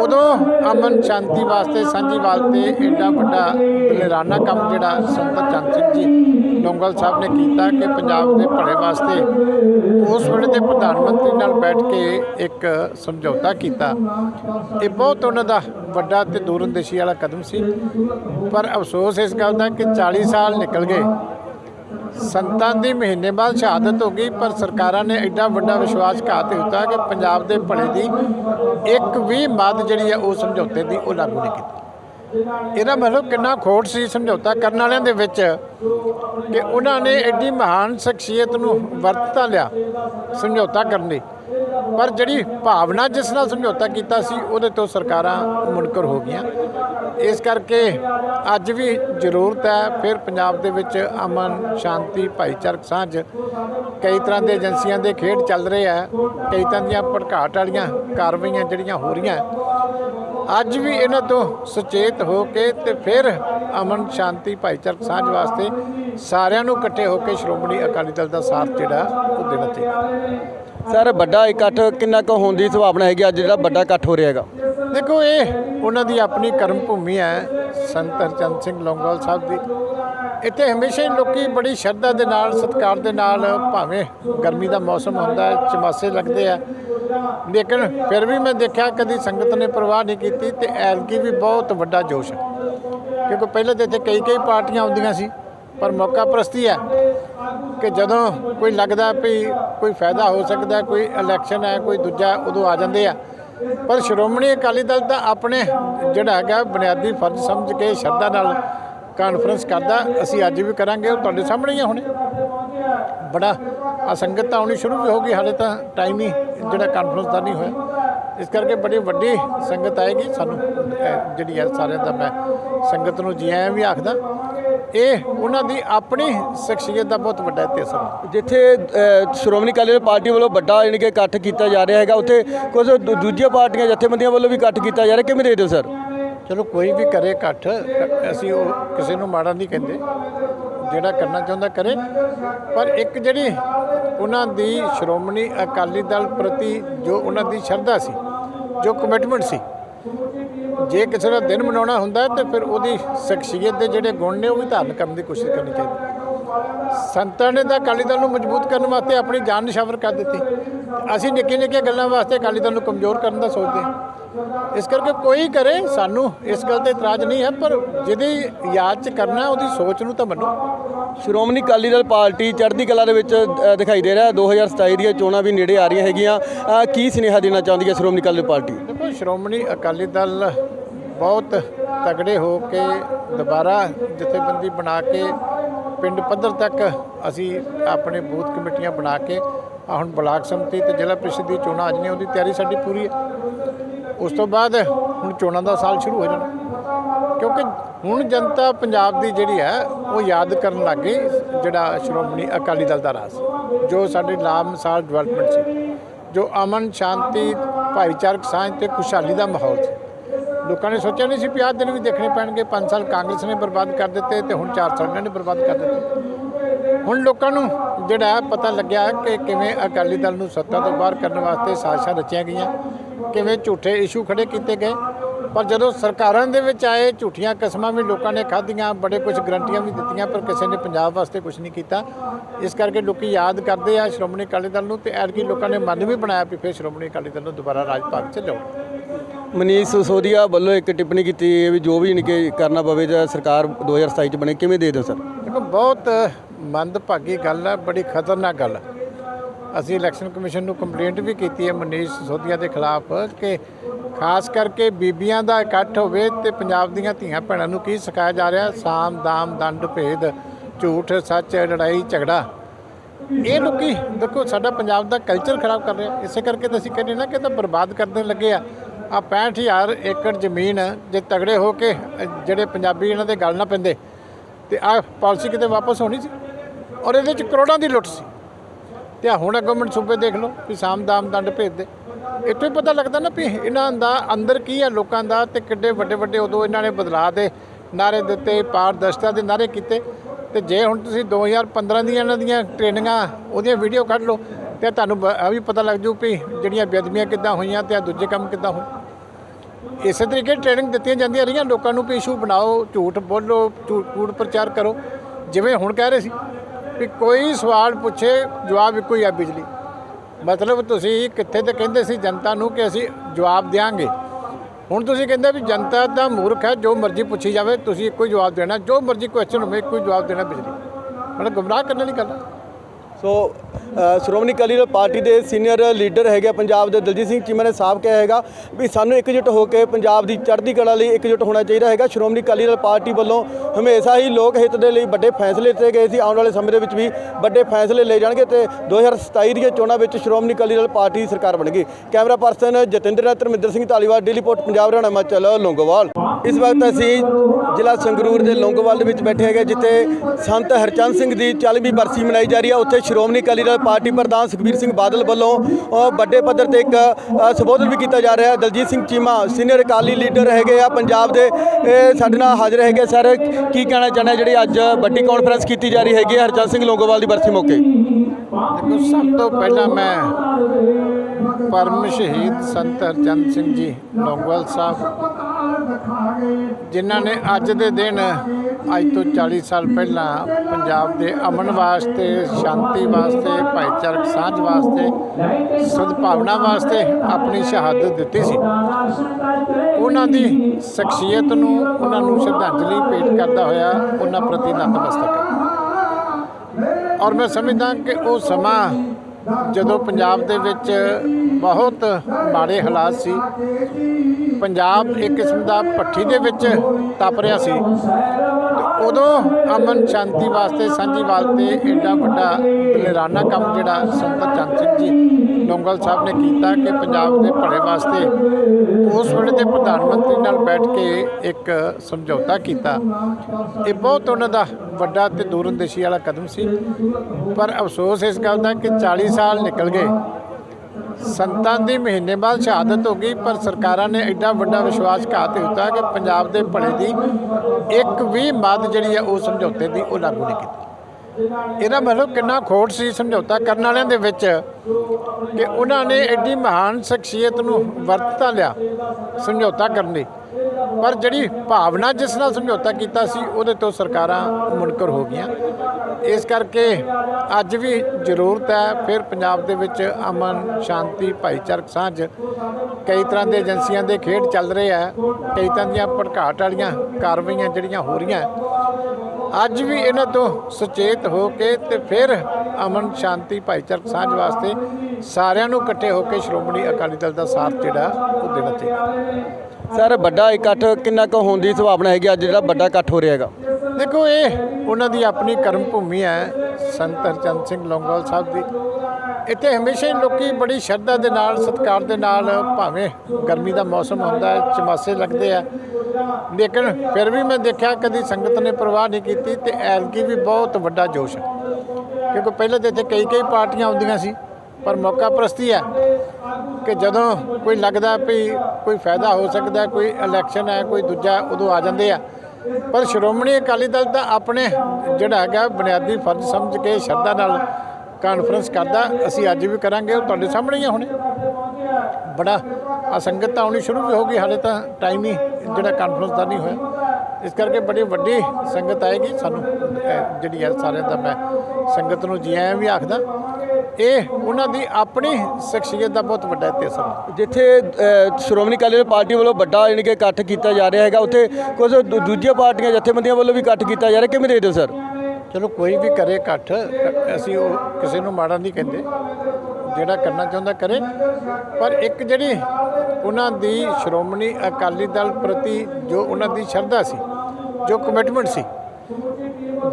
ਉਦੋਂ ਅਮਨ ਸ਼ਾਂਤੀ ਵਾਸਤੇ, ਸਾਂਝੀ ਵਾਸਤੇ ਐਡਾ ਵੱਡਾ ਦਲੇਰਾਨਾ ਕੰਮ ਜਿਹੜਾ ਸੰਤ ਚੰਦ ਸਿੰਘ ਜੀ ਲੌਂਗਲ ਸਾਹਿਬ ਨੇ ਕੀਤਾ ਕਿ ਪੰਜਾਬ ਦੇ ਭਲੇ ਵਾਸਤੇ ਉਸ ਵੇਲੇ ਦੇ ਪ੍ਰਧਾਨ ਮੰਤਰੀ ਨਾਲ ਬੈਠ ਕੇ ਇੱਕ ਸਮਝੌਤਾ ਕੀਤਾ। ਇਹ ਬਹੁਤ ਉਹਨਾਂ ਦਾ ਵੱਡਾ ਤੇ ਦੂਰਅੰਦੇਸ਼ੀ ਵਾਲਾ ਕਦਮ ਸੀ। ਪਰ ਅਫਸੋਸ ਇਸ ਗੱਲ ਦਾ ਕਿ 40 ਸਾਲ ਨਿਕਲ ਗਏ। ਸੰਤਾਂ ਦੀ ਮਹੀਨੇ ਬਾਅਦ ਸ਼ਹਾਦਤ ਹੋ ਗਈ, ਪਰ ਸਰਕਾਰਾਂ ਨੇ ਐਡਾ ਵੱਡਾ ਵਿਸ਼ਵਾਸਘਾਤ ਦਿੱਤਾ ਕਿ ਪੰਜਾਬ ਦੇ ਭਲੇ ਦੀ ਇੱਕ ਵੀ ਮੱਦ ਜਿਹੜੀ ਹੈ ਉਹ ਸਮਝੌਤੇ ਦੀ ਉਹ ਲਾਗੂ ਨਹੀਂ ਕੀਤੀ। ਇਹਦਾ ਮਤਲਬ ਕਿੰਨਾ ਖੋਟ ਸੀ ਸਮਝੌਤਾ ਕਰਨ ਵਾਲਿਆਂ ਦੇ ਵਿੱਚ ਕਿ ਉਹਨਾਂ ਨੇ ਐਡੀ ਮਹਾਨ ਸ਼ਖਸੀਅਤ ਨੂੰ ਵਰਤ ਤਾਂ ਲਿਆ ਸਮਝੌਤਾ ਕਰਨ ਲਈ। ਪਰ ਜਿਹੜੀ ਭਾਵਨਾ ਜਿਸ ਨਾਲ ਸਮਝੌਤਾ ਕੀਤਾ ਸੀ, ਉਹਦੇ ਤੋਂ ਸਰਕਾਰਾਂ ਮੁਨਕਰ ਹੋ ਗਈਆਂ। ਇਸ ਕਰਕੇ ਅੱਜ ਵੀ ਜ਼ਰੂਰਤ ਹੈ, ਫਿਰ ਪੰਜਾਬ ਦੇ ਵਿੱਚ ਅਮਨ, ਸ਼ਾਂਤੀ, ਭਾਈਚਾਰਕ ਸਾਂਝ ਕਈ ਤਰ੍ਹਾਂ ਦੇ ਏਜੰਸੀਆਂ ਦੇ ਖੇਡ ਚੱਲ ਰਹੇ ਆ। ਕਈ ਤਰ੍ਹਾਂ ਦੀਆਂ ਭੜਕਾਟ ਵਾਲੀਆਂ ਕਾਰਵਾਈਆਂ ਜਿਹੜੀਆਂ ਹੋ ਰਹੀਆਂ। ਅੱਜ ਵੀ ਇਹਨਾਂ ਤੋਂ ਸੁਚੇਤ ਹੋ ਕੇ ਤੇ ਫਿਰ ਅਮਨ, ਸ਼ਾਂਤੀ, ਭਾਈਚਾਰਕ ਸਾਂਝ ਵਾਸਤੇ ਸਾਰਿਆਂ ਨੂੰ ਇਕੱਠੇ ਹੋ ਕੇ ਸ਼੍ਰੋਮਣੀ ਅਕਾਲੀ ਦਲ ਦਾ ਸਾਥ ਜਿਹੜਾ, ਉਹ ਦੇਣਾ ਚਾਹੀਦਾ। ਸਰ, ਵੱਡਾ ਇਕੱਠ ਕਿੰਨਾ ਕੁ ਹੋਣ ਦੀ ਸੰਭਾਵਨਾ ਹੈਗੀ? ਅੱਜ ਜਿਹੜਾ ਵੱਡਾ ਇਕੱਠ ਹੋ ਰਿਹਾ ਹੈਗਾ। ਦੇਖੋ, ਇਹ ਉਹਨਾਂ ਦੀ ਆਪਣੀ ਕਰਮ ਭੂਮੀ ਹੈ, ਸੰਤ ਹਰਚੰਦ ਸਿੰਘ ਲੌਂਗੋਵਾਲ ਸਾਹਿਬ ਦੀ। ਇੱਥੇ ਹਮੇਸ਼ਾ ਹੀ ਲੋਕੀ ਬੜੀ ਸ਼ਰਧਾ ਦੇ ਨਾਲ, ਸਤਿਕਾਰ ਦੇ ਨਾਲ, ਭਾਵੇਂ ਗਰਮੀ ਦਾ ਮੌਸਮ ਹੁੰਦਾ ਹੈ, ਚਮਾਸੇ ਲੱਗਦੇ ਆ। ਲੇਕਿਨ ਫਿਰ ਵੀ ਮੈਂ ਦੇਖਿਆ, ਕਦੀ ਸੰਗਤ ਨੇ ਪਰਵਾਹ ਨਹੀਂ ਕੀਤੀ ਤੇ ਐਲਕੀ ਵੀ ਬਹੁਤ ਵੱਡਾ ਜੋਸ਼ ਹੈ। ਕਿਉਂਕਿ ਪਹਿਲਾਂ ਤਾਂ ਇੱਥੇ ਕਈ ਕਈ ਪਾਰਟੀਆਂ ਆਉਂਦੀਆਂ ਸੀ, ਪਰ ਮੌਕਾ ਪ੍ਰਸਤੀ ਹੈ। ਕਿ ਜਦੋਂ ਕੋਈ ਲੱਗਦਾ ਵੀ ਕੋਈ ਫਾਇਦਾ ਹੋ ਸਕਦਾ, ਕੋਈ ਇਲੈਕਸ਼ਨ ਹੈ, ਕੋਈ ਦੂਜਾ, ਉਦੋਂ ਆ ਜਾਂਦੇ ਆ। ਪਰ ਸ਼੍ਰੋਮਣੀ ਅਕਾਲੀ ਦਲ ਤਾਂ ਆਪਣੇ ਜਿਹੜਾ ਹੈਗਾ ਬੁਨਿਆਦੀ ਫਰਜ਼ ਸਮਝ ਕੇ ਸ਼ਰਧਾ ਨਾਲ ਕਾਨਫਰੰਸ ਕਰਦਾ। ਅਸੀਂ ਅੱਜ ਵੀ ਕਰਾਂਗੇ, ਉਹ ਤੁਹਾਡੇ ਸਾਹਮਣੇ ਹੀ ਆ ਹੁਣੇ। ਬੜਾ ਅਸੰਗਤ ਤਾਂ ਆਉਣੀ ਸ਼ੁਰੂ ਵੀ ਹੋ ਗਈ, ਹਾਲੇ ਤਾਂ ਟਾਈਮ ਹੀ ਜਿਹੜਾ ਕਾਨਫਰੰਸ ਦਾ ਨਹੀਂ ਹੋਇਆ। ਇਸ ਕਰਕੇ ਬੜੀ ਵੱਡੀ ਸੰਗਤ ਆਏਗੀ ਸਾਨੂੰ ਜਿਹੜੀ ਹੈ ਸਾਰਿਆਂ ਦਾ ਮੈਂ ਸੰਗਤ ਨੂੰ ਜੀ ਆਇਆਂ ਵੀ ਆਖਦਾ। ਇਹ ਉਹਨਾਂ ਦੀ ਆਪਣੀ ਸ਼ਖਸੀਅਤ ਦਾ ਬਹੁਤ ਵੱਡਾ ਇਤਿਹਾਸ ਹੈ। ਜਿੱਥੇ ਸ਼੍ਰੋਮਣੀ ਅਕਾਲੀ ਪਾਰਟੀ ਵੱਲੋਂ ਵੱਡਾ ਯਾਨੀ ਕਿ ਇਕੱਠ ਕੀਤਾ ਜਾ ਰਿਹਾ ਹੈਗਾ ਉੱਥੇ ਕੁਝ ਦੂਜੀਆਂ ਪਾਰਟੀਆਂ ਜਥੇਬੰਦੀਆਂ ਵੱਲੋਂ ਵੀ ਇਕੱਠ ਕੀਤਾ ਜਾ ਰਿਹਾ ਕਿਵੇਂ ਦੇਖਦੇ ਹੋ ਸਰ? ਚਲੋ ਕੋਈ ਵੀ ਕਰੇ ਇਕੱਠ ਅਸੀਂ ਉਹ ਕਿਸੇ ਨੂੰ ਮਾੜਾ ਨਹੀਂ ਕਹਿੰਦੇ। ਜਿਹੜਾ ਕਰਨਾ ਚਾਹੁੰਦਾ ਕਰੇ। ਪਰ ਇੱਕ ਜਿਹੜੀ ਉਹਨਾਂ ਦੀ ਸ਼੍ਰੋਮਣੀ ਅਕਾਲੀ ਦਲ ਪ੍ਰਤੀ ਜੋ ਉਹਨਾਂ ਦੀ ਸ਼ਰਧਾ ਸੀ ਜੋ ਕਮਿਟਮੈਂਟ ਸੀ। ਜੇ ਕਿਸੇ ਦਾ ਦਿਨ ਮਨਾਉਣਾ ਹੁੰਦਾ ਹੈ ਤੇ ਫਿਰ ਉਹਦੀ ਸ਼ਖਸੀਅਤ ਦੇ ਜਿਹੜੇ ਗੁਣ ਨੇ ਉਹ ਵੀ ਧਾਰਨ ਕਰਨ ਦੀ ਕੋਸ਼ਿਸ਼ ਕਰਨੀ ਚਾਹੀਦੀ। ਸੰਤਾਂ ਨੇ ਤਾਂ ਅਕਾਲੀ ਦਲ ਨੂੰ ਮਜ਼ਬੂਤ ਕਰਨ ਵਾਸਤੇ ਆਪਣੀ ਜਾਨ ਨਿਸ਼ਾਵਰ ਕਰ ਦਿੱਤੀ। ਅਸੀਂ ਨਿੱਕੀਆਂ ਨਿੱਕੀਆਂ ਗੱਲਾਂ ਵਾਸਤੇ ਅਕਾਲੀ ਦਲ ਨੂੰ ਕਮਜ਼ੋਰ ਕਰਨ ਦਾ ਸੋਚਦੇ ਹਾਂ। ਇਸ ਕਰਕੇ ਕੋਈ ਕਰੇ ਸਾਨੂੰ ਇਸ ਗੱਲ ਤੇ ਇਤਰਾਜ਼ ਨਹੀਂ ਹੈ ਪਰ ਜਿਹਦੀ ਯਾਦ ਚ ਕਰਨਾ ਉਹਦੀ ਸੋਚ ਨੂੰ ਤਾਂ ਮੰਨੋ। ਸ਼੍ਰੋਮਣੀ ਅਕਾਲੀ ਦਲ ਪਾਰਟੀ ਚੜ੍ਹਦੀ ਕਲਾ ਦੇ ਵਿੱਚ ਦਿਖਾਈ ਦੇ ਰਿਹਾ ਹੈ। 2027 ਦੀਆਂ ਚੋਣਾਂ ਵੀ ਨੇੜੇ ਆ ਰਹੀਆਂ ਹੈਗੀਆਂ। ਕੀ ਸੁਨੇਹਾ ਦੇਣਾ ਚਾਹੁੰਦੀ ਹੈ ਸ਼੍ਰੋਮਣੀ ਅਕਾਲੀ ਦਲ ਪਾਰਟੀ? ਦੇਖੋ ਸ਼੍ਰੋਮਣੀ ਅਕਾਲੀ ਦਲ ਬਹੁਤ ਤਗੜੇ ਹੋ ਕੇ ਦੁਬਾਰਾ ਜਥੇਬੰਦੀ ਬਣਾ ਕੇ ਪਿੰਡ ਪੱਧਰ ਤੱਕ ਅਸੀਂ ਆਪਣੇ ਬੂਥ ਕਮੇਟੀਆਂ ਬਣਾ ਕੇ ਆਹ ਹੁਣ ਬਲਾਕ ਸੰਮਤੀ ਤੇ ਜ਼ਿਲ੍ਹਾ ਪ੍ਰੀਸ਼ਦ ਦੀ ਚੋਣਾਂ ਅੱਜ ਨੇ, ਉਹਦੀ ਤਿਆਰੀ ਸਾਡੀ ਪੂਰੀ ਹੈ। ਉਸ ਤੋਂ ਬਾਅਦ ਹੁਣ ਚੋਣਾਂ ਦਾ ਸਾਲ ਸ਼ੁਰੂ ਹੋ ਜਾਣਾ। ਕਿਉਂਕਿ ਹੁਣ ਜਨਤਾ ਪੰਜਾਬ ਦੀ ਜਿਹੜੀ ਹੈ, ਉਹ ਯਾਦ ਕਰਨ ਲੱਗ ਗਈ, ਜਿਹੜਾ ਸ਼੍ਰੋਮਣੀ ਅਕਾਲੀ ਦਲ ਦਾ ਰਾਜ ਸੀ ਜੋ ਸਾਡੇ ਲਾਮ ਮਿਸਾਲ ਡਿਵੈਲਪਮੈਂਟ ਸੀ, ਜੋ ਅਮਨ, ਸ਼ਾਂਤੀ, ਭਾਈਚਾਰਕ ਸਾਂਝ ਤੇ ਖੁਸ਼ਹਾਲੀ ਦਾ ਮਾਹੌਲ ਸੀ। ਲੋਕਾਂ ਨੇ ਸੋਚਿਆ ਨਹੀਂ ਸੀ ਵੀ ਆਹ ਦਿਨ ਵੀ ਦੇਖਣੇ ਪੈਣਗੇ। 5 ਸਾਲ ਕਾਂਗਰਸ ਨੇ ਬਰਬਾਦ ਕਰ ਦਿੱਤੇ ਤੇ ਹੁਣ 4 ਸਾਲ ਇਹਨਾਂ ਨੇ ਬਰਬਾਦ ਕਰ ਦਿੱਤੇ। ਹੁਣ ਲੋਕਾਂ ਨੂੰ ਜਿਹੜਾ ਪਤਾ ਲੱਗਿਆ ਕਿ ਕਿਵੇਂ ਅਕਾਲੀ ਦਲ ਨੂੰ ਸੱਤਾ ਤੋਂ ਬਾਹਰ ਕਰਨ ਵਾਸਤੇ ਸਾਜ਼ਿਸ਼ਾਂ ਰਚੀਆਂ ਗਈਆਂ, ਕਿਵੇਂ ਝੂਠੇ ਇਸ਼ੂ ਖੜੇ ਕੀਤੇ ਗਏ। ਪਰ ਜਦੋਂ ਸਰਕਾਰਾਂ ਦੇ ਵਿੱਚ ਆਏ, ਝੂਠੀਆਂ ਕਸਮਾਂ ਵੀ ਲੋਕਾਂ ਨੇ ਖਾਧੀਆਂ, ਬੜੇ ਕੁਝ ਗਰੰਟੀਆਂ ਵੀ ਦਿੱਤੀਆਂ, ਪਰ ਕਿਸੇ ਨੇ ਪੰਜਾਬ ਵਾਸਤੇ ਕੁਝ ਨਹੀਂ ਕੀਤਾ। ਇਸ ਕਰਕੇ ਲੋਕੀ ਯਾਦ ਕਰਦੇ ਆ ਸ਼੍ਰੋਮਣੀ ਅਕਾਲੀ ਦਲ ਨੂੰ ਤੇ ਐਤਕੀ ਲੋਕਾਂ ਨੇ ਮਨ ਵੀ ਬਣਾਇਆ ਵੀ ਫਿਰ ਸ਼੍ਰੋਮਣੀ ਅਕਾਲੀ ਦਲ ਨੂੰ ਦੁਬਾਰਾ ਰਾਜ ਭਾਗ 'ਚ ਲਿਆਓ ਮਨੀਸ਼ ਸਿਸੋਦੀਆ ਵੱਲੋਂ ਇੱਕ ਟਿੱਪਣੀ ਕੀਤੀ ਹੈ ਵੀ ਜੋ ਵੀ ਯਾਨੀ ਕਿ ਕਰਨਾ ਪਵੇ ਜਾਂ ਸਰਕਾਰ 2027 ਚ ਬਣੇ, ਕਿਵੇਂ ਦੇ ਦਿਓ ਸਰ? ਦੇਖੋ, ਬਹੁਤ ਮੰਦਭਾਗੀ ਗੱਲ ਹੈ, ਬੜੀ ਖਤਰਨਾਕ ਗੱਲ ਹੈ। ਅਸੀਂ ਇਲੈਕਸ਼ਨ ਕਮਿਸ਼ਨ ਨੂੰ ਕੰਪਲੇਂਟ ਵੀ ਕੀਤੀ ਹੈ ਮਨੀਸ਼ ਸਿਸੋਦੀਆ ਦੇ ਖਿਲਾਫ ਕਿ ਖਾਸ ਕਰਕੇ ਬੀਬੀਆਂ ਦਾ ਇਕੱਠ ਹੋਵੇ ਤੇ ਪੰਜਾਬ ਦੀਆਂ ਧੀਆਂ ਭੈਣਾਂ ਨੂੰ ਕੀ ਸਿਖਾਇਆ ਜਾ ਰਿਹਾ? ਸਾਮ, ਦਾਮ, ਦੰਡ, ਭੇਦ, ਝੂਠ, ਸੱਚ, ਲੜਾਈ, ਝਗੜਾ। ਇਹ ਲੋਕੀ ਦੇਖੋ, ਸਾਡਾ ਪੰਜਾਬ ਦਾ ਕਲਚਰ ਖਰਾਬ ਕਰ ਰਿਹਾ। ਇਸੇ ਕਰਕੇ ਤਾਂ ਅਸੀਂ ਕਹਿੰਦੇ ਨਾ ਕਿ ਇਹ ਤਾਂ ਬਰਬਾਦ ਕਰਨ ਲੱਗੇ ਆ। ਆ 65000 ਏਕੜ ਜ਼ਮੀਨ ਜੇ ਤਗੜੇ ਹੋ ਕੇ ਜਿਹੜੇ ਪੰਜਾਬੀ ਇਹਨਾਂ ਦੇ ਗੱਲ ਨਾ ਪੈਂਦੇ, ਤੇ ਆ ਪਾਲਿਸੀ ਕਿਤੇ ਵਾਪਸ ਹੋਣੀ ਸੀ? ਔਰ ਇਹਦੇ ਚ ਕਰੋੜਾਂ ਦੀ ਲੁੱਟ ਸੀ। ਤੇ ਆਹ ਹੁਣ ਗਵਰਨਮੈਂਟ ਸੂਬੇ ਦੇਖ ਲਓ ਵੀ ਸਾਮ ਦਾਮ ਦੰਡ ਭੇਜਦੇ। ਇੱਥੋਂ ਹੀ ਪਤਾ ਲੱਗਦਾ ਨਾ ਵੀ ਇਹਨਾਂ ਦਾ ਅੰਦਰ ਕੀ ਹੈ ਲੋਕਾਂ ਦਾ ਤੇ ਕਿੱਡੇ ਵੱਡੇ ਵੱਡੇ ਉਦੋਂ ਇਹਨਾਂ ਨੇ ਬਦਲਾਅ ਦੇ ਨਾਰੇ ਦਿੱਤੇ, ਪਾਰਦਰਸ਼ਤਾ ਦੇ ਨਾਰੇ ਕੀਤੇ। ਤੇ ਜੇ ਹੁਣ ਤੁਸੀਂ 2015 ਦੀਆਂ ਇਹਨਾਂ ਦੀਆਂ ਟ੍ਰੇਨਿੰਗਾਂ, ਉਹਦੀਆਂ ਵੀਡੀਓ ਕੱਢ ਲਓ, ਤੇ ਤੁਹਾਨੂੰ ਬ- ਇਹ ਵੀ ਪਤਾ ਲੱਗ ਜੂ ਵੀ ਜਿਹੜੀਆਂ ਬੇਅਦਬੀਆਂ ਕਿੱਦਾਂ ਹੋਈਆਂ ਤੇ ਆ ਦੂਜੇ ਕੰਮ ਕਿੱਦਾਂ ਹੋਏ। ਇਸੇ ਤਰੀਕੇ ਟ੍ਰੇਨਿੰਗ ਦਿੱਤੀਆਂ ਜਾਂਦੀਆਂ ਰਹੀਆਂ। ਲੋਕਾਂ ਨੂੰ ਵੀ ਇਸ਼ੂ ਬਣਾਓ, ਝੂਠ ਬੋਲੋ, ਝੂਠ ਕੂੜ ਪ੍ਰਚਾਰ ਕਰੋ। ਜਿਵੇਂ ਹੁਣ ਕਹਿ ਰਹੇ ਸੀ ਵੀ ਕੋਈ ਸਵਾਲ ਪੁੱਛੇ, ਜਵਾਬ ਇੱਕੋ ਹੀ ਆ ਬਿਜਲੀ। ਮਤਲਬ ਤੁਸੀਂ ਕਿੱਥੇ ਤੇ ਕਹਿੰਦੇ ਸੀ ਜਨਤਾ ਨੂੰ ਕਿ ਅਸੀਂ ਜਵਾਬ ਦੇਾਂਗੇ ਹੁਣ ਤੁਸੀਂ ਕਹਿੰਦੇ ਵੀ ਜਨਤਾ ਤਾਂ ਮੂਰਖ ਹੈ, ਜੋ ਮਰਜ਼ੀ ਪੁੱਛੀ ਜਾਵੇ, ਤੁਸੀਂ ਇੱਕੋ ਹੀ ਜਵਾਬ ਦੇਣਾ। ਜੋ ਮਰਜ਼ੀ ਕੁਐਸਚਨ ਹੋਵੇ, ਇੱਕੋ ਹੀ ਜਵਾਬ ਦੇਣਾ ਬਿਜਲੀ। ਮਤਲਬ ਗੁੰਮਰਾਹ ਕਰਨ ਵਾਲੀ ਗੱਲ ਹੈ ਸੋ ਸ਼੍ਰੋਮਣੀ ਅਕਾਲੀ ਦਲ ਪਾਰਟੀ ਦੇ ਸੀਨੀਅਰ ਲੀਡਰ ਹੈਗੇ ਆ ਪੰਜਾਬ ਦੇ ਦਲਜੀਤ ਸਿੰਘ ਚੀਮਾ ਨੇ ਸਾਫ਼ ਕਿਹਾ ਹੈਗਾ ਵੀ ਸਾਨੂੰ ਇਕਜੁੱਟ ਹੋ ਕੇ ਪੰਜਾਬ ਦੀ ਚੜ੍ਹਦੀ ਕਲਾ ਲਈ ਇਕਜੁੱਟ ਹੋਣਾ ਚਾਹੀਦਾ ਹੈਗਾ। ਸ਼੍ਰੋਮਣੀ ਅਕਾਲੀ ਦਲ ਪਾਰਟੀ ਵੱਲੋਂ ਹਮੇਸ਼ਾ ਹੀ ਲੋਕ ਹਿੱਤ ਦੇ ਲਈ ਵੱਡੇ ਫੈਸਲੇ ਲਿੱਤੇ ਗਏ ਸੀ। ਆਉਣ ਵਾਲੇ ਸਮੇਂ ਦੇ ਵਿੱਚ ਵੀ ਵੱਡੇ ਫੈਸਲੇ ਲਏ ਜਾਣਗੇ ਤੇ 2027 ਦੀਆਂ ਚੋਣਾਂ ਵਿੱਚ ਸ਼੍ਰੋਮਣੀ ਅਕਾਲੀ ਦਲ ਪਾਰਟੀ ਦੀ ਸਰਕਾਰ ਬਣੇਗੀ camera person Jatinder Dharminder Singh Dhaliwal, daily post Punjab, Haryana, Himachal, Longowal. ਇਸ ਵਕਤ ਅਸੀਂ ਜ਼ਿਲ੍ਹਾ ਸੰਗਰੂਰ ਦੇ ਲੌਂਗੋਵਾਲ ਦੇ ਵਿੱਚ ਬੈਠੇ ਹੈਗੇ, ਜਿੱਥੇ ਸੰਤ ਹਰਚੰਦ ਸਿੰਘ ਦੀ 40ਵੀਂ ਬਰਸੀ ਮਨਾਈ ਜਾ ਰਹੀ ਹੈ ਉੱਥੇ ਸ਼੍ਰੋਮਣੀ ਅਕਾਲੀ ਦਲ ਪਾਰਟੀ ਪ੍ਰਧਾਨ ਸੁਖਬੀਰ ਸਿੰਘ ਬਾਦਲ ਵੱਲੋਂ ਵੱਡੇ ਪੱਧਰ ਤੇ ਇੱਕ ਸੰਬੋਧਨ ਵੀ ਕੀਤਾ ਜਾ ਰਿਹਾ। ਦਲਜੀਤ ਸਿੰਘ ਚੀਮਾ ਸੀਨੀਅਰ ਅਕਾਲੀ ਲੀਡਰ ਹੈਗੇ ਆ ਪੰਜਾਬ ਦੇ। ਸਾਡੇ ਨਾਲ ਹਾਜ਼ਰ ਹੈਗੇ ਸਰ, ਕੀ ਕਹਿਣਾ ਚਾਹੁੰਦੇ ਜਿਹੜੀ ਅੱਜ ਵੱਡੀ ਕਾਨਫਰੰਸ ਕੀਤੀ ਜਾ ਰਹੀ ਹੈਗੀ ਹੈ ਹਰਚੰਦ ਸਿੰਘ ਲੌਂਗੋਵਾਲ ਦੀ ਬਰਸੀ ਮੌਕੇ। ਦੇਖੋ, ਸਭ ਤੋਂ ਪਹਿਲਾਂ ਮੈਂ ਪਰਮ ਸ਼ਹੀਦ ਸੰਤ ਹਰਚੰਦ ਸਿੰਘ ਜੀ, ਲੌਂਗੋਵਾਲ ਸਾਹਿਬ, ਜਿਨ੍ਹਾਂ ਨੇ ਅੱਜ ਦੇ ਦਿਨ ਅੱਜ ਤੋਂ 40 ਸਾਲ ਪਹਿਲਾਂ ਪੰਜਾਬ ਦੇ ਅਮਨ ਵਾਸਤੇ, ਸ਼ਾਂਤੀ ਵਾਸਤੇ, ਭਾਈਚਾਰਕ ਸਾਂਝ ਵਾਸਤੇ, ਸਦਭਾਵਨਾ ਵਾਸਤੇ ਆਪਣੀ ਸ਼ਹਾਦਤ ਦਿੱਤੀ ਸੀ। ਉਹਨਾਂ ਦੀ ਸ਼ਖਸੀਅਤ ਨੂੰ, ਉਹਨਾਂ ਨੂੰ ਸ਼ਰਧਾਂਜਲੀ ਭੇਟ ਕਰਦਾ ਹੋਇਆ ਉਹਨਾਂ ਪ੍ਰਤੀ ਨਤਮਸਤਕ ਹਾਂ। ਔਰ ਮੈਂ ਸਮਝਦਾ ਕਿ ਉਹ ਸਮਾਂ ਜਦੋਂ ਪੰਜਾਬ ਦੇ ਵਿੱਚ ਬਹੁਤ ਮਾੜੇ ਹਾਲਾਤ ਸੀ, ਪੰਜਾਬ ਇੱਕ ਕਿਸਮ ਦਾ ਭੱਠੀ ਦੇ ਵਿੱਚ ਤਪ ਰਿਹਾ ਸੀ। ਉਦੋਂ ਅਮਨ ਸ਼ਾਂਤੀ ਵਾਸਤੇ, ਸਾਂਝੀ ਵਾਸਤੇ ਐਡਾ ਵੱਡਾ ਨਿਰਾਨਾ ਕੰਮ ਜਿਹੜਾ ਸੰਤ ਚੰਦ ਸਿੰਘ ਜੀ, ਡੋਂਗਲ ਸਾਹਿਬ ਨੇ ਕੀਤਾ ਕਿ ਪੰਜਾਬ ਦੇ ਭਲੇ ਵਾਸਤੇ ਉਸ ਵੇਲੇ ਦੇ ਪ੍ਰਧਾਨ ਮੰਤਰੀ ਨਾਲ ਬੈਠ ਕੇ ਇੱਕ ਸਮਝੌਤਾ ਕੀਤਾ। ਇਹ ਬਹੁਤ ਉਹਨਾਂ ਦਾ ਵੱਡਾ ਤੇ ਦੂਰਅੰਦੇਸ਼ੀ ਵਾਲਾ ਕਦਮ ਸੀ। ਪਰ ਅਫਸੋਸ ਇਸ ਗੱਲ ਦਾ ਕਿ 40 ਸਾਲ ਨਿਕਲ ਗਏ। ਸੰਤਾਂ ਦੀ ਮਹੀਨੇ ਬਾਅਦ ਸ਼ਹਾਦਤ ਹੋ ਗਈ, ਪਰ ਸਰਕਾਰਾਂ ਨੇ ਐਡਾ ਵੱਡਾ ਵਿਸ਼ਵਾਸਘਾਤ ਦਿੱਤਾ ਕਿ ਪੰਜਾਬ ਦੇ ਭਲੇ ਦੀ ਇੱਕ ਵੀ ਮੱਦ ਜਿਹੜੀ ਹੈ ਉਹ ਸਮਝੌਤੇ ਦੀ ਉਹ ਲਾਗੂ ਨਹੀਂ ਕੀਤੀ। ਇਹਦਾ ਮਤਲਬ ਕਿੰਨਾ ਖੋਟ ਸੀ ਸਮਝੌਤਾ ਕਰਨ ਵਾਲਿਆਂ ਦੇ ਵਿੱਚ ਕਿ ਉਹਨਾਂ ਨੇ ਐਡੀ ਮਹਾਨ ਸ਼ਖਸੀਅਤ ਨੂੰ ਵਰਤਾ ਲਿਆ ਸਮਝੌਤਾ ਕਰਨ ਲਈ ਪਰ ਜਿਹੜੀ ਭਾਵਨਾ ਜਿਸ ਨਾਲ ਸਮਝੌਤਾ ਕੀਤਾ ਸੀ, ਉਹਦੇ ਤੋਂ ਸਰਕਾਰਾਂ ਮੁਨਕਰ ਹੋ ਗਈਆਂ। ਇਸ ਕਰਕੇ ਅੱਜ ਵੀ ਜ਼ਰੂਰਤ ਹੈ, ਫਿਰ ਪੰਜਾਬ ਦੇ ਵਿੱਚ ਅਮਨ, ਸ਼ਾਂਤੀ, ਭਾਈਚਾਰਕ ਸਾਂਝ, ਕਈ ਤਰ੍ਹਾਂ ਦੇ ਏਜੰਸੀਆਂ ਦੇ ਖੇਡ ਚੱਲ ਰਹੇ ਆ। ਕਈ ਤਰ੍ਹਾਂ ਦੀਆਂ ਭੜਕਾਟ ਵਾਲੀਆਂ ਕਾਰਵਾਈਆਂ ਜਿਹੜੀਆਂ ਹੋ ਰਹੀਆਂ। ਅੱਜ ਵੀ ਇਹਨਾਂ ਤੋਂ ਸੁਚੇਤ ਹੋ ਕੇ ਤੇ ਫਿਰ ਅਮਨ ਸ਼ਾਂਤੀ ਭਾਈਚਾਰਕ ਸਾਂਝ ਵਾਸਤੇ ਸਾਰਿਆਂ ਨੂੰ ਇਕੱਠੇ ਹੋ ਕੇ ਸ਼੍ਰੋਮਣੀ ਅਕਾਲੀ ਦਲ ਦਾ ਸਾਥ ਜਿਹੜਾ ਉਹ ਦੇਣਾ ਚਾਹੀਦਾ। ਸਰ ਵੱਡਾ ਇਕੱਠ ਕਿੰਨਾ ਕੁ ਹੋਣ ਦੀ ਸੰਭਾਵਨਾ ਹੈਗੀ ਅੱਜ ਜਿਹੜਾ ਵੱਡਾ ਇਕੱਠ ਹੋ ਰਿਹਾ ਹੈਗਾ। ਦੇਖੋ ਇਹ ਉਹਨਾਂ ਦੀ ਆਪਣੀ ਕਰਮ ਭੂਮੀ ਹੈ ਸੰਤ ਹਰਚੰਦ ਸਿੰਘ ਲੌਂਗੋਵਾਲ ਸਾਹਿਬ ਦੀ। ਇੱਥੇ ਹਮੇਸ਼ਾ ਹੀ ਲੋਕੀ ਬੜੀ ਸ਼ਰਧਾ ਦੇ ਨਾਲ, ਸਤਿਕਾਰ ਦੇ ਨਾਲ ਭਾਵੇਂ ਗਰਮੀ ਦਾ ਮੌਸਮ ਹੁੰਦਾ ਹੈ, ਚਮਾਸੇ ਲੱਗਦੇ ਆ। ਲੇਕਿਨ ਫਿਰ ਵੀ ਮੈਂ ਦੇਖਿਆ ਕਦੀ ਸੰਗਤ ਨੇ ਪਰਵਾਹ ਨਹੀਂ ਕੀਤੀ ਤੇ ਐਲਕੀ ਵੀ ਬਹੁਤ ਵੱਡਾ ਜੋਸ਼ ਹੈ। ਕਿਉਂਕਿ ਪਹਿਲੇ ਤਾਂ ਇੱਥੇ ਕਈ ਕਈ ਪਾਰਟੀਆਂ ਆਉਂਦੀਆਂ ਸੀ, ਪਰ ਮੌਕਾ ਪ੍ਰਸਤੀ ਹੈ ਕਿ ਜਦੋਂ ਕੋਈ ਲੱਗਦਾ ਵੀ ਕੋਈ ਫਾਇਦਾ ਹੋ ਸਕਦਾ, ਕੋਈ ਇਲੈਕਸ਼ਨ ਹੈ, ਕੋਈ ਦੂਜਾ ਉਦੋਂ ਆ ਜਾਂਦੇ ਆ। ਪਰ ਸ਼੍ਰੋਮਣੀ ਅਕਾਲੀ ਦਲ ਤਾਂ ਆਪਣੇ ਜਿਹੜਾ ਹੈਗਾ ਬੁਨਿਆਦੀ ਫਰਜ਼ ਸਮਝ ਕੇ ਸ਼ਰਧਾ ਨਾਲ ਕਾਨਫਰੰਸ ਕਰਦਾ, ਅਸੀਂ ਅੱਜ ਵੀ ਕਰਾਂਗੇ, ਉਹ ਤੁਹਾਡੇ ਸਾਹਮਣੇ ਹੀ ਆ ਹੁਣੇ। ਬੜਾ ਅਸੰਗਤ ਤਾਂ ਆਉਣੀ ਸ਼ੁਰੂ ਵੀ ਹੋ ਗਈ, ਹਾਲੇ ਤਾਂ ਟਾਈਮ ਹੀ ਜਿਹੜਾ ਕਾਨਫਰੰਸ ਦਾ ਨਹੀਂ ਹੋਇਆ। ਇਸ ਕਰਕੇ ਬੜੀ ਵੱਡੀ ਸੰਗਤ ਆਏਗੀ ਸਾਨੂੰ ਜਿਹੜੀ ਹੈ ਸਾਰਿਆਂ ਦਾ ਮੈਂ ਸੰਗਤ ਨੂੰ ਜੀ ਆਇਆਂ ਵੀ ਆਖਦਾ। ਇਹ ਉਹਨਾਂ ਦੀ ਆਪਣੀ ਸ਼ਖਸੀਅਤ ਦਾ ਬਹੁਤ ਵੱਡਾ ਇਤਿਹਾਸ ਹੈ ਜਿੱਥੇ ਸ਼੍ਰੋਮਣੀ ਅਕਾਲੀ ਦਲ ਪਾਰਟੀ ਵੱਲੋਂ ਵੱਡਾ ਯਾਨੀ ਕਿ ਇਕੱਠ ਕੀਤਾ ਜਾ ਰਿਹਾ ਹੈਗਾ, ਉੱਥੇ ਕੁਝ ਦੂ- ਦੂਜੀਆਂ ਪਾਰਟੀਆਂ, ਜਥੇਬੰਦੀਆਂ ਵੱਲੋਂ ਵੀ ਇਕੱਠ ਕੀਤਾ ਜਾ ਰਿਹਾ, ਕਿਵੇਂ ਦੇਖਦੇ ਹੋ ਸਰ? ਚਲੋ ਕੋਈ ਵੀ ਕਰੇ ਇਕੱਠ, ਅਸੀਂ ਉਹ ਕਿਸੇ ਨੂੰ ਮਾੜਾ ਨਹੀਂ ਕਹਿੰਦੇ। ਜਿਹੜਾ ਕਰਨਾ ਚਾਹੁੰਦਾ ਕਰੇ। ਪਰ ਇੱਕ ਜਿਹੜੀ ਉਹਨਾਂ ਦੀ ਸ਼੍ਰੋਮਣੀ ਅਕਾਲੀ ਦਲ ਪ੍ਰਤੀ ਜੋ ਉਹਨਾਂ ਦੀ ਸ਼ਰਧਾ ਸੀ, ਜੋ ਕਮਿਟਮੈਂਟ ਸੀ,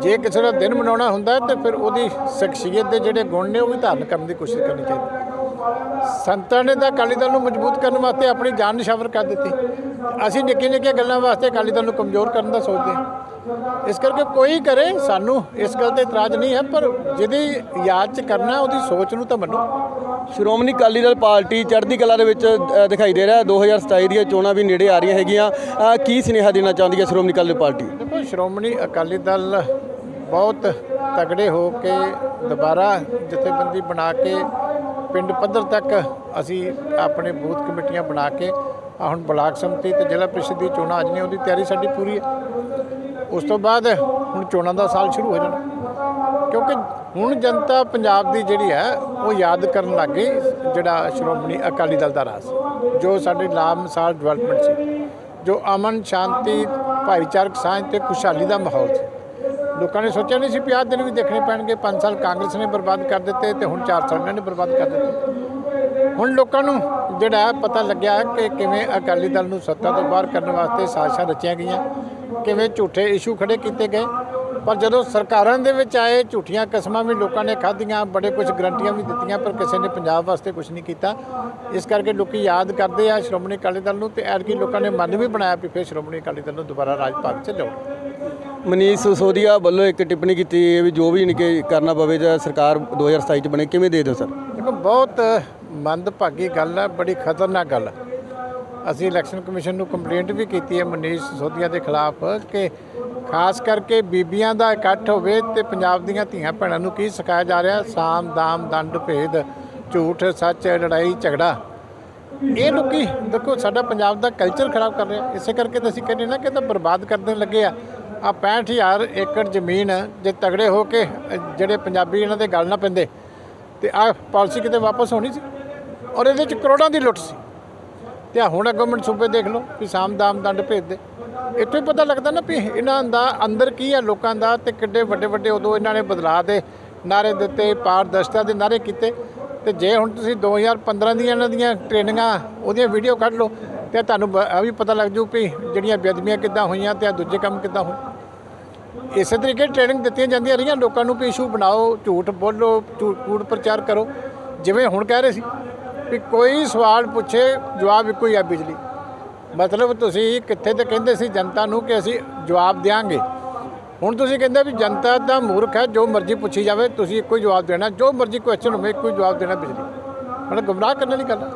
ਜੇ ਕਿਸੇ ਦਾ ਦਿਨ ਮਨਾਉਣਾ ਹੁੰਦਾ ਤਾਂ ਫਿਰ ਉਹਦੀ ਸ਼ਖਸੀਅਤ ਦੇ ਜਿਹੜੇ ਗੁਣ ਨੇ ਉਹ ਵੀ ਧਾਰਨ ਕਰਨ ਦੀ ਕੋਸ਼ਿਸ਼ ਕਰਨੀ ਚਾਹੀਦੀ। ਸੰਤਾਂ ਨੇ ਤਾਂ ਅਕਾਲੀ ਦਲ ਨੂੰ ਮਜ਼ਬੂਤ ਕਰਨ ਵਾਸਤੇ ਆਪਣੀ ਜਾਨ ਨਿਸ਼ਾਵਰ ਕਰ ਦਿੱਤੀ। ਅਸੀਂ ਨਿੱਕੀਆਂ ਨਿੱਕੀਆਂ ਗੱਲਾਂ ਵਾਸਤੇ ਅਕਾਲੀ ਦਲ ਨੂੰ ਕਮਜ਼ੋਰ ਕਰਨ ਦਾ ਸੋਚਦੇ ਹਾਂ। ਇਸ ਕਰਕੇ ਕੋਈ ਕਰੇ ਸਾਨੂੰ ਇਸ ਗੱਲ ਤੇ ਇਤਰਾਜ਼ ਨਹੀਂ ਹੈ ਪਰ ਜਿਹਦੀ ਯਾਦ ਚ ਕਰਨਾ ਉਹਦੀ ਸੋਚ ਨੂੰ ਤਾਂ ਮੰਨੋ। ਸ਼੍ਰੋਮਣੀ ਅਕਾਲੀ ਦਲ ਪਾਰਟੀ ਚੜ੍ਹਦੀ ਕਲਾ ਦੇ ਵਿੱਚ ਅ, ਦਿਖਾਈ ਦੇ ਰਿਹਾ। 2027 ਦੀਆਂ ਚੋਣਾਂ ਵੀ ਨੇੜੇ ਆ ਰਹੀਆਂ ਹੈਗੀਆਂ। ਅ, ਕੀ ਸੁਨੇਹਾ ਦੇਣਾ ਚਾਹੁੰਦੀ ਹੈ ਸ਼੍ਰੋਮਣੀ ਅਕਾਲੀ ਦਲ ਪਾਰਟੀ? ਦੇਖੋ ਸ਼੍ਰੋਮਣੀ ਅਕਾਲੀ ਦਲ ਬਹੁਤ ਤਗੜੇ ਹੋ ਕੇ ਦੁਬਾਰਾ ਜਥੇਬੰਦੀ ਬਣਾ ਕੇ ਪਿੰਡ ਪੱਧਰ ਤੱਕ ਅਸੀਂ ਆਪਣੇ ਬੂਥ ਕਮੇਟੀਆਂ ਬਣਾ ਕੇ ਆਹ ਹੁਣ ਬਲਾਕ ਸੰਮਤੀ ਤੇ ਜ਼ਿਲ੍ਹਾ ਪ੍ਰੀਸ਼ਦ ਦੀ ਚੋਣਾਂ ਅੱਜ ਨੇ, ਉਹਦੀ ਤਿਆਰੀ ਸਾਡੀ ਪੂਰੀ ਹੈ। ਉਸ ਤੋਂ ਬਾਅਦ ਹੁਣ ਚੋਣਾਂ ਦਾ ਸਾਲ ਸ਼ੁਰੂ ਹੋ ਜਾਣਾ। ਕਿਉਂਕਿ ਹੁਣ ਜਨਤਾ ਪੰਜਾਬ ਦੀ ਜਿਹੜੀ ਹੈ, ਉਹ ਯਾਦ ਕਰਨ ਲੱਗ ਗਈ, ਜਿਹੜਾ ਸ਼੍ਰੋਮਣੀ ਅਕਾਲੀ ਦਲ ਦਾ ਰਾਜ ਸੀ, ਜੋ ਸਾਡੇ ਲਾਮਿਸਾਲ ਡਿਵੈਲਪਮੈਂਟ ਸੀ, ਜੋ ਅਮਨ, ਸ਼ਾਂਤੀ, ਭਾਈਚਾਰਕ ਸਾਂਝ ਤੇ ਖੁਸ਼ਹਾਲੀ ਦਾ ਮਾਹੌਲ ਸੀ। ਲੋਕਾਂ ਨੇ ਸੋਚਿਆ ਨਹੀਂ ਸੀ ਵੀ ਆਹ ਦਿਨ ਵੀ ਦੇਖਣੇ ਪੈਣਗੇ। 5 ਸਾਲ ਕਾਂਗਰਸ ਨੇ ਬਰਬਾਦ ਕਰ ਦਿੱਤੇ ਤੇ ਹੁਣ 4 ਸਾਲ ਇਹਨਾਂ ਨੇ ਬਰਬਾਦ ਕਰ ਦਿੱਤੇ। ਹੁਣ ਲੋਕਾਂ ਨੂੰ ਜਿਹੜਾ ਪਤਾ ਲੱਗਿਆ ਕਿ ਕਿਵੇਂ ਅਕਾਲੀ ਦਲ ਨੂੰ ਸੱਤਾ ਤੋਂ ਬਾਹਰ ਕਰਨ ਵਾਸਤੇ ਸਾਜ਼ਿਸ਼ਾਂ ਰਚੀਆਂ ਗਈਆਂ, ਕਿਵੇਂ ਝੂਠੇ ਇਸ਼ੂ ਖੜੇ ਕੀਤੇ ਗਏ। ਪਰ ਜਦੋਂ ਸਰਕਾਰਾਂ ਦੇ ਵਿੱਚ ਆਏ, ਝੂਠੀਆਂ ਕਸਮਾਂ ਵੀ ਲੋਕਾਂ ਨੇ ਖਾਧੀਆਂ, ਬੜੇ ਕੁਝ ਗਰੰਟੀਆਂ ਵੀ ਦਿੱਤੀਆਂ, ਪਰ ਕਿਸੇ ਨੇ ਪੰਜਾਬ ਵਾਸਤੇ ਕੁਝ ਨਹੀਂ ਕੀਤਾ। ਇਸ ਕਰਕੇ ਲੋਕੀ ਯਾਦ ਕਰਦੇ ਆ ਸ਼੍ਰੋਮਣੀ ਅਕਾਲੀ ਦਲ ਨੂੰ ਤੇ ਐਤਕੀ ਲੋਕਾਂ ਨੇ ਮਨ ਵੀ ਬਣਾਇਆ ਵੀ ਫਿਰ ਸ਼੍ਰੋਮਣੀ ਅਕਾਲੀ ਦਲ ਨੂੰ ਦੁਬਾਰਾ ਰਾਜ ਭਾਗ 'ਚ ਲਿਆਉਣਾ। ਮਨੀਸ਼ ਸਿਸੋਦੀਆ ਵੱਲੋਂ ਇੱਕ ਟਿੱਪਣੀ ਕੀਤੀ ਹੈ ਵੀ ਜੋ ਵੀ ਯਾਨੀ ਕਿ ਕਰਨਾ ਪਵੇ ਜਾਂ ਸਰਕਾਰ 2027 ਚ ਬਣੇ, ਕਿਵੇਂ ਦੇ ਦਿਓ ਸਰ? ਦੇਖੋ, ਬਹੁਤ ਮੰਦਭਾਗੀ ਗੱਲ ਹੈ, ਬੜੀ ਖਤਰਨਾਕ ਗੱਲ ਹੈ। ਅਸੀਂ ਇਲੈਕਸ਼ਨ ਕਮਿਸ਼ਨ ਨੂੰ ਕੰਪਲੇਂਟ ਵੀ ਕੀਤੀ ਹੈ ਮਨੀਸ਼ ਸਿਸੋਦੀਆ ਦੇ ਖਿਲਾਫ ਕਿ ਖਾਸ ਕਰਕੇ ਬੀਬੀਆਂ ਦਾ ਇਕੱਠ ਹੋਵੇ ਤੇ ਪੰਜਾਬ ਦੀਆਂ ਧੀਆਂ ਭੈਣਾਂ ਨੂੰ ਕੀ ਸਿਖਾਇਆ ਜਾ ਰਿਹਾ? ਸਾਮ, ਦਾਮ, ਦੰਡ, ਭੇਦ, ਝੂਠ, ਸੱਚ, ਲੜਾਈ, ਝਗੜਾ। ਇਹ ਲੋਕੀ ਦੇਖੋ, ਸਾਡਾ ਪੰਜਾਬ ਦਾ ਕਲਚਰ ਖਰਾਬ ਕਰ ਰਿਹਾ ਇਸੇ ਕਰਕੇ ਤਾਂ ਅਸੀਂ ਕਹਿੰਦੇ ਨਾ ਕਿ ਤਾਂ ਬਰਬਾਦ ਕਰਨ ਲੱਗੇ ਆ। ਆ 65000 ਏਕੜ ਜ਼ਮੀਨ ਜੇ ਤਗੜੇ ਹੋ ਕੇ ਜਿਹੜੇ ਪੰਜਾਬੀ ਇਹਨਾਂ ਦੇ ਗੱਲ ਨਾ ਪੈਂਦੇ, ਤੇ ਆ ਪਾਲਿਸੀ ਕਿਤੇ ਵਾਪਸ ਹੋਣੀ ਸੀ? ਔਰ ਇਹਦੇ ਚ ਕਰੋੜਾਂ ਦੀ ਲੁੱਟ ਸੀ। ਤੇ ਆਹ ਹੁਣ ਅੱਗੋਂ ਸੂਬੇ ਦੇਖ ਲਓ ਵੀ ਸਾਮ ਦਾਮ ਦੰਡ ਭੇਜ ਦੇ ਇੱਥੋਂ ਹੀ ਪਤਾ ਲੱਗਦਾ ਨਾ ਵੀ ਇਹਨਾਂ ਦਾ ਅੰਦਰ ਕੀ ਆ ਲੋਕਾਂ ਦਾ ਤੇ ਕਿੱਡੇ ਵੱਡੇ ਵੱਡੇ ਉਦੋਂ ਇਹਨਾਂ ਨੇ ਬਦਲਾਅ ਦੇ ਨਾਰੇ ਦਿੱਤੇ, ਪਾਰਦਰਸ਼ਤਾ ਦੇ ਨਾਰੇ ਕੀਤੇ। ਤੇ ਜੇ ਹੁਣ ਤੁਸੀਂ 2015 ਦੀਆਂ ਇਹਨਾਂ ਦੀਆਂ ਟ੍ਰੇਨਿੰਗਾਂ, ਉਹਦੀਆਂ ਵੀਡੀਓ ਕੱਢ ਲਓ ਤੇ ਤੁਹਾਨੂੰ ਬ- ਇਹ ਵੀ ਪਤਾ ਲੱਗ ਜੂ ਵੀ ਜਿਹੜੀਆਂ ਬੇਅਦਬੀਆਂ ਕਿੱਦਾਂ ਹੋਈਆਂ ਤੇ ਆਹ ਦੂਜੇ ਕੰਮ ਕਿੱਦਾਂ ਹੋਏ ਇਸੇ ਤਰੀਕੇ ਟ੍ਰੇਨਿੰਗ ਦਿੱਤੀਆਂ ਜਾਂਦੀਆਂ ਰਹੀਆਂ। ਲੋਕਾਂ ਨੂੰ ਵੀ ਇਸ਼ੂ ਬਣਾਓ, ਝੂਠ ਬੋਲੋ ਝੂਠ ਕੂੜ ਪ੍ਰਚਾਰ ਕਰੋ। ਜਿਵੇਂ ਹੁਣ ਕਹਿ ਰਹੇ ਸੀ ਵੀ ਕੋਈ ਸਵਾਲ ਪੁੱਛੇ, ਜਵਾਬ ਇੱਕੋ ਹੀ ਆ ਬਿਜਲੀ। ਮਤਲਬ ਤੁਸੀਂ ਕਿੱਥੇ ਤੇ ਕਹਿੰਦੇ ਸੀ ਜਨਤਾ ਨੂੰ ਕਿ ਅਸੀਂ ਜਵਾਬ ਦਿਆਂਗੇ। ਹੁਣ ਤੁਸੀਂ ਕਹਿੰਦੇ ਵੀ ਜਨਤਾ ਦਾ ਮੂਰਖ ਹੈ, ਜੋ ਮਰਜ਼ੀ ਪੁੱਛੀ ਜਾਵੇ, ਤੁਸੀਂ ਇੱਕੋ ਹੀ ਜਵਾਬ ਦੇਣਾ। ਜੋ ਮਰਜ਼ੀ ਕੁਐਸਚਨ ਹੋਵੇ, ਇੱਕੋ ਹੀ ਜਵਾਬ ਦੇਣਾ ਬਿਜਲੀ। ਮਤਲਬ ਗੁੰਮਰਾਹ ਕਰਨ ਵਾਲੀ ਗੱਲ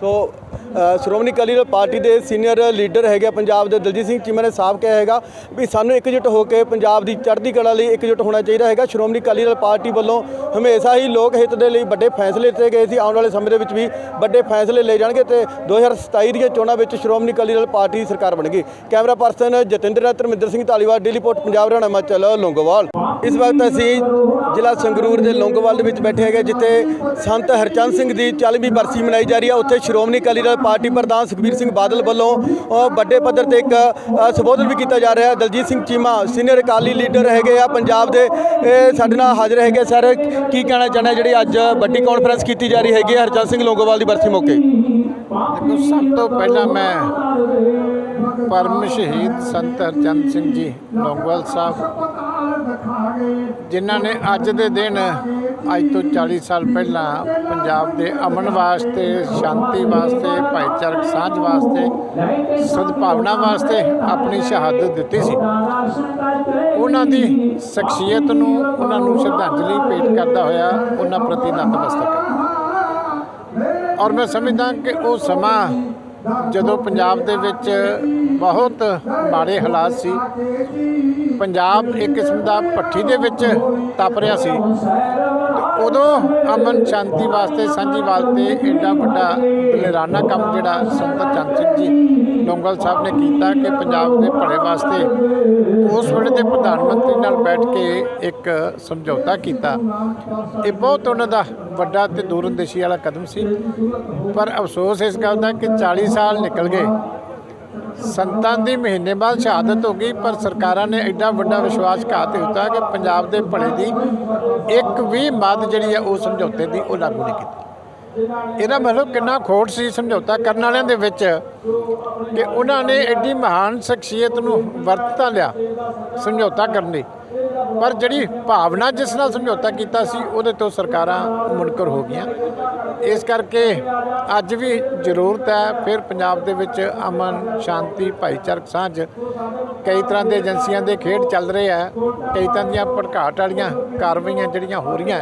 ਸੋ ਸ਼੍ਰੋਮਣੀ ਅਕਾਲੀ ਦਲ ਪਾਰਟੀ ਦੇ ਸੀਨੀਅਰ ਲੀਡਰ ਹੈਗੇ ਆ ਪੰਜਾਬ ਦੇ ਦਲਜੀਤ ਸਿੰਘ ਚੀਮਾ ਨੇ ਸਾਫ਼ ਕਿਹਾ ਹੈਗਾ ਵੀ ਸਾਨੂੰ ਇਕਜੁੱਟ ਹੋ ਕੇ ਪੰਜਾਬ ਦੀ ਚੜ੍ਹਦੀ ਕਲਾ ਲਈ ਇਕਜੁੱਟ ਹੋਣਾ ਚਾਹੀਦਾ ਹੈਗਾ। ਸ਼੍ਰੋਮਣੀ ਅਕਾਲੀ ਦਲ ਪਾਰਟੀ ਵੱਲੋਂ ਹਮੇਸ਼ਾ ਹੀ ਲੋਕ ਹਿੱਤ ਦੇ ਲਈ ਵੱਡੇ ਫੈਸਲੇ ਲਿੱਤੇ ਗਏ ਸੀ। ਆਉਣ ਵਾਲੇ ਸਮੇਂ ਦੇ ਵਿੱਚ ਵੀ ਵੱਡੇ ਫੈਸਲੇ ਲਏ ਜਾਣਗੇ ਤੇ 2027 ਦੀਆਂ ਚੋਣਾਂ ਵਿੱਚ ਸ਼੍ਰੋਮਣੀ ਅਕਾਲੀ ਦਲ ਪਾਰਟੀ ਦੀ ਸਰਕਾਰ ਬਣੇਗੀ। Camera person Jatinder Nath Dharminder Singh Dhaliwal, daily post Punjab Haryana Himachal, Longowal. ਇਸ ਵਕਤ ਅਸੀਂ ਜ਼ਿਲ੍ਹਾ ਸੰਗਰੂਰ ਦੇ ਲੌਂਗੋਵਾਲ ਦੇ ਵਿੱਚ ਬੈਠੇ ਹੈਗੇ, ਜਿੱਥੇ ਸੰਤ ਹਰਚੰਦ ਸਿੰਘ ਦੀ 40ਵੀਂ ਬਰਸੀ ਮਨਾਈ ਜਾ ਰਹੀ ਹੈ। ਉੱਥੇ ਸ਼੍ਰੋਮਣੀ ਅਕਾਲੀ ਦਲ ਪਾਰਟੀ ਪ੍ਰਧਾਨ ਸੁਖਬੀਰ ਸਿੰਘ ਬਾਦਲ ਵੱਲੋਂ ਵੱਡੇ ਪੱਧਰ ਤੇ ਇੱਕ ਸੰਬੋਧਨ ਵੀ ਕੀਤਾ ਜਾ ਰਿਹਾ ਹੈ। ਦਲਜੀਤ ਸਿੰਘ ਚੀਮਾ ਸੀਨੀਅਰ ਅਕਾਲੀ ਲੀਡਰ ਹੈਗੇ ਆ ਪੰਜਾਬ ਦੇ। ਸਾਡੇ ਨਾਲ ਹਾਜ਼ਰ ਹੈਗੇ ਸਰ, ਕੀ ਕਹਿਣਾ ਚਾਹੁੰਦੇ ਜਿਹੜੀ ਅੱਜ ਵੱਡੀ ਕਾਨਫਰੰਸ ਕੀਤੀ ਜਾ ਰਹੀ ਹੈਗੀ ਹੈ ਹਰਚੰਦ ਸਿੰਘ ਲੌਂਗੋਵਾਲ ਦੀ ਬਰਸੀ ਮੌਕੇ। ਦੇਖੋ ਸਭ ਤੋਂ ਪਹਿਲਾਂ ਮੈਂ ਪਰਮ ਸ਼ਹੀਦ ਸੰਤ ਹਰਚੰਦ ਸਿੰਘ ਜੀ ਲੌਂਗੋਵਾਲ ਸਾਹਿਬ, ਜਿਨ੍ਹਾਂ ਨੇ ਅੱਜ ਦੇ ਦਿਨ, ਅੱਜ ਤੋਂ 40 ਸਾਲ ਪਹਿਲਾਂ ਪੰਜਾਬ ਦੇ ਅਮਨ ਵਾਸਤੇ, ਸ਼ਾਂਤੀ ਵਾਸਤੇ, ਭਾਈਚਾਰਕ ਸਾਂਝ ਵਾਸਤੇ, ਸਦਭਾਵਨਾ ਵਾਸਤੇ ਆਪਣੀ ਸ਼ਹਾਦਤ ਦਿੱਤੀ ਸੀ। ਉਹਨਾਂ ਦੀ ਸ਼ਖਸੀਅਤ ਨੂੰ, ਉਹਨਾਂ ਨੂੰ ਸ਼ਰਧਾਂਜਲੀ ਭੇਟ ਕਰਦਾ ਹੋਇਆ ਉਹਨਾਂ ਪ੍ਰਤੀ ਨਤਮਸਤਕ ਹਾਂ। ਔਰ ਮੈਂ ਸਮਝਦਾ ਕਿ ਉਹ ਸਮਾਂ ਜਦੋਂ ਪੰਜਾਬ ਦੇ ਵਿੱਚ ਬਹੁਤ ਮਾੜੇ ਹਾਲਾਤ ਸੀ, ਪੰਜਾਬ ਇੱਕ ਕਿਸਮ ਦਾ ਭੱਠੀ ਦੇ ਵਿੱਚ ਤਪ ਰਿਹਾ ਸੀ। ਉਦੋਂ ਅਮਨ ਸ਼ਾਂਤੀ ਵਾਸਤੇ, ਸਾਂਝੀ ਵਾਸਤੇ ਐਡਾ ਵੱਡਾ ਦਲੇਰਾਨਾ ਕੰਮ ਜਿਹੜਾ ਸੰਤ ਚੰਦ ਸਿੰਘ ਜੀ ਡੋਂਗਲ ਸਾਹਿਬ ਨੇ ਕੀਤਾ ਕਿ ਪੰਜਾਬ ਦੇ ਭਲੇ ਵਾਸਤੇ ਉਸ ਵੇਲੇ ਦੇ ਪ੍ਰਧਾਨ ਮੰਤਰੀ ਨਾਲ ਬੈਠ ਕੇ ਇੱਕ ਸਮਝੌਤਾ ਕੀਤਾ। ਇਹ ਬਹੁਤ ਉਹਨਾਂ ਦਾ ਵੱਡਾ ਤੇ ਦੂਰਅੰਦੇਸ਼ੀ ਵਾਲਾ ਕਦਮ ਸੀ। ਪਰ ਅਫਸੋਸ ਇਸ ਗੱਲ ਦਾ ਕਿ 40 ਸਾਲ ਨਿਕਲ ਗਏ। ਸੰਤਾਂ ਦੀ ਮਹੀਨੇ ਬਾਅਦ ਸ਼ਹਾਦਤ ਹੋ ਗਈ, ਪਰ ਸਰਕਾਰਾਂ ਨੇ ਐਡਾ ਵੱਡਾ ਵਿਸ਼ਵਾਸਘਾਤ ਦਿੱਤਾ ਕਿ ਪੰਜਾਬ ਦੇ ਭਲੇ ਦੀ ਇੱਕ ਵੀ ਮੱਦ ਜਿਹੜੀ ਹੈ ਉਹ ਸਮਝੌਤੇ ਦੀ ਉਹ ਲਾਗੂ ਨਹੀਂ ਕੀਤੀ। ਇਹਦਾ ਮਤਲਬ ਕਿੰਨਾ ਖੋਟ ਸੀ ਸਮਝੌਤਾ ਕਰਨ ਵਾਲਿਆਂ ਦੇ ਵਿੱਚ ਕਿ ਉਹਨਾਂ ਨੇ ਐਡੀ ਮਹਾਨ ਸ਼ਖਸੀਅਤ ਨੂੰ ਵਰਤ ਤਾਂ ਲਿਆ ਸਮਝੌਤਾ ਕਰਨ ਲਈ। ਪਰ ਜਿਹੜੀ ਭਾਵਨਾ ਜਿਸ ਨਾਲ ਸਮਝੌਤਾ ਕੀਤਾ ਸੀ, ਉਹਦੇ ਤੋਂ ਸਰਕਾਰਾਂ ਮੁਨਕਰ ਹੋ ਗਈਆਂ। ਇਸ ਕਰਕੇ ਅੱਜ ਵੀ ਜ਼ਰੂਰਤ ਹੈ, ਫਿਰ ਪੰਜਾਬ ਦੇ ਵਿੱਚ ਅਮਨ, ਸ਼ਾਂਤੀ, ਭਾਈਚਾਰਕ ਸਾਂਝ, ਕਈ ਤਰ੍ਹਾਂ ਦੇ ਏਜੰਸੀਆਂ ਦੇ ਖੇਡ ਚੱਲ ਰਹੇ ਆ। ਕਈ ਤਰ੍ਹਾਂ ਦੀਆਂ ਭੜਕਾਟ ਵਾਲੀਆਂ ਕਾਰਵਾਈਆਂ ਜਿਹੜੀਆਂ ਹੋ ਰਹੀਆਂ।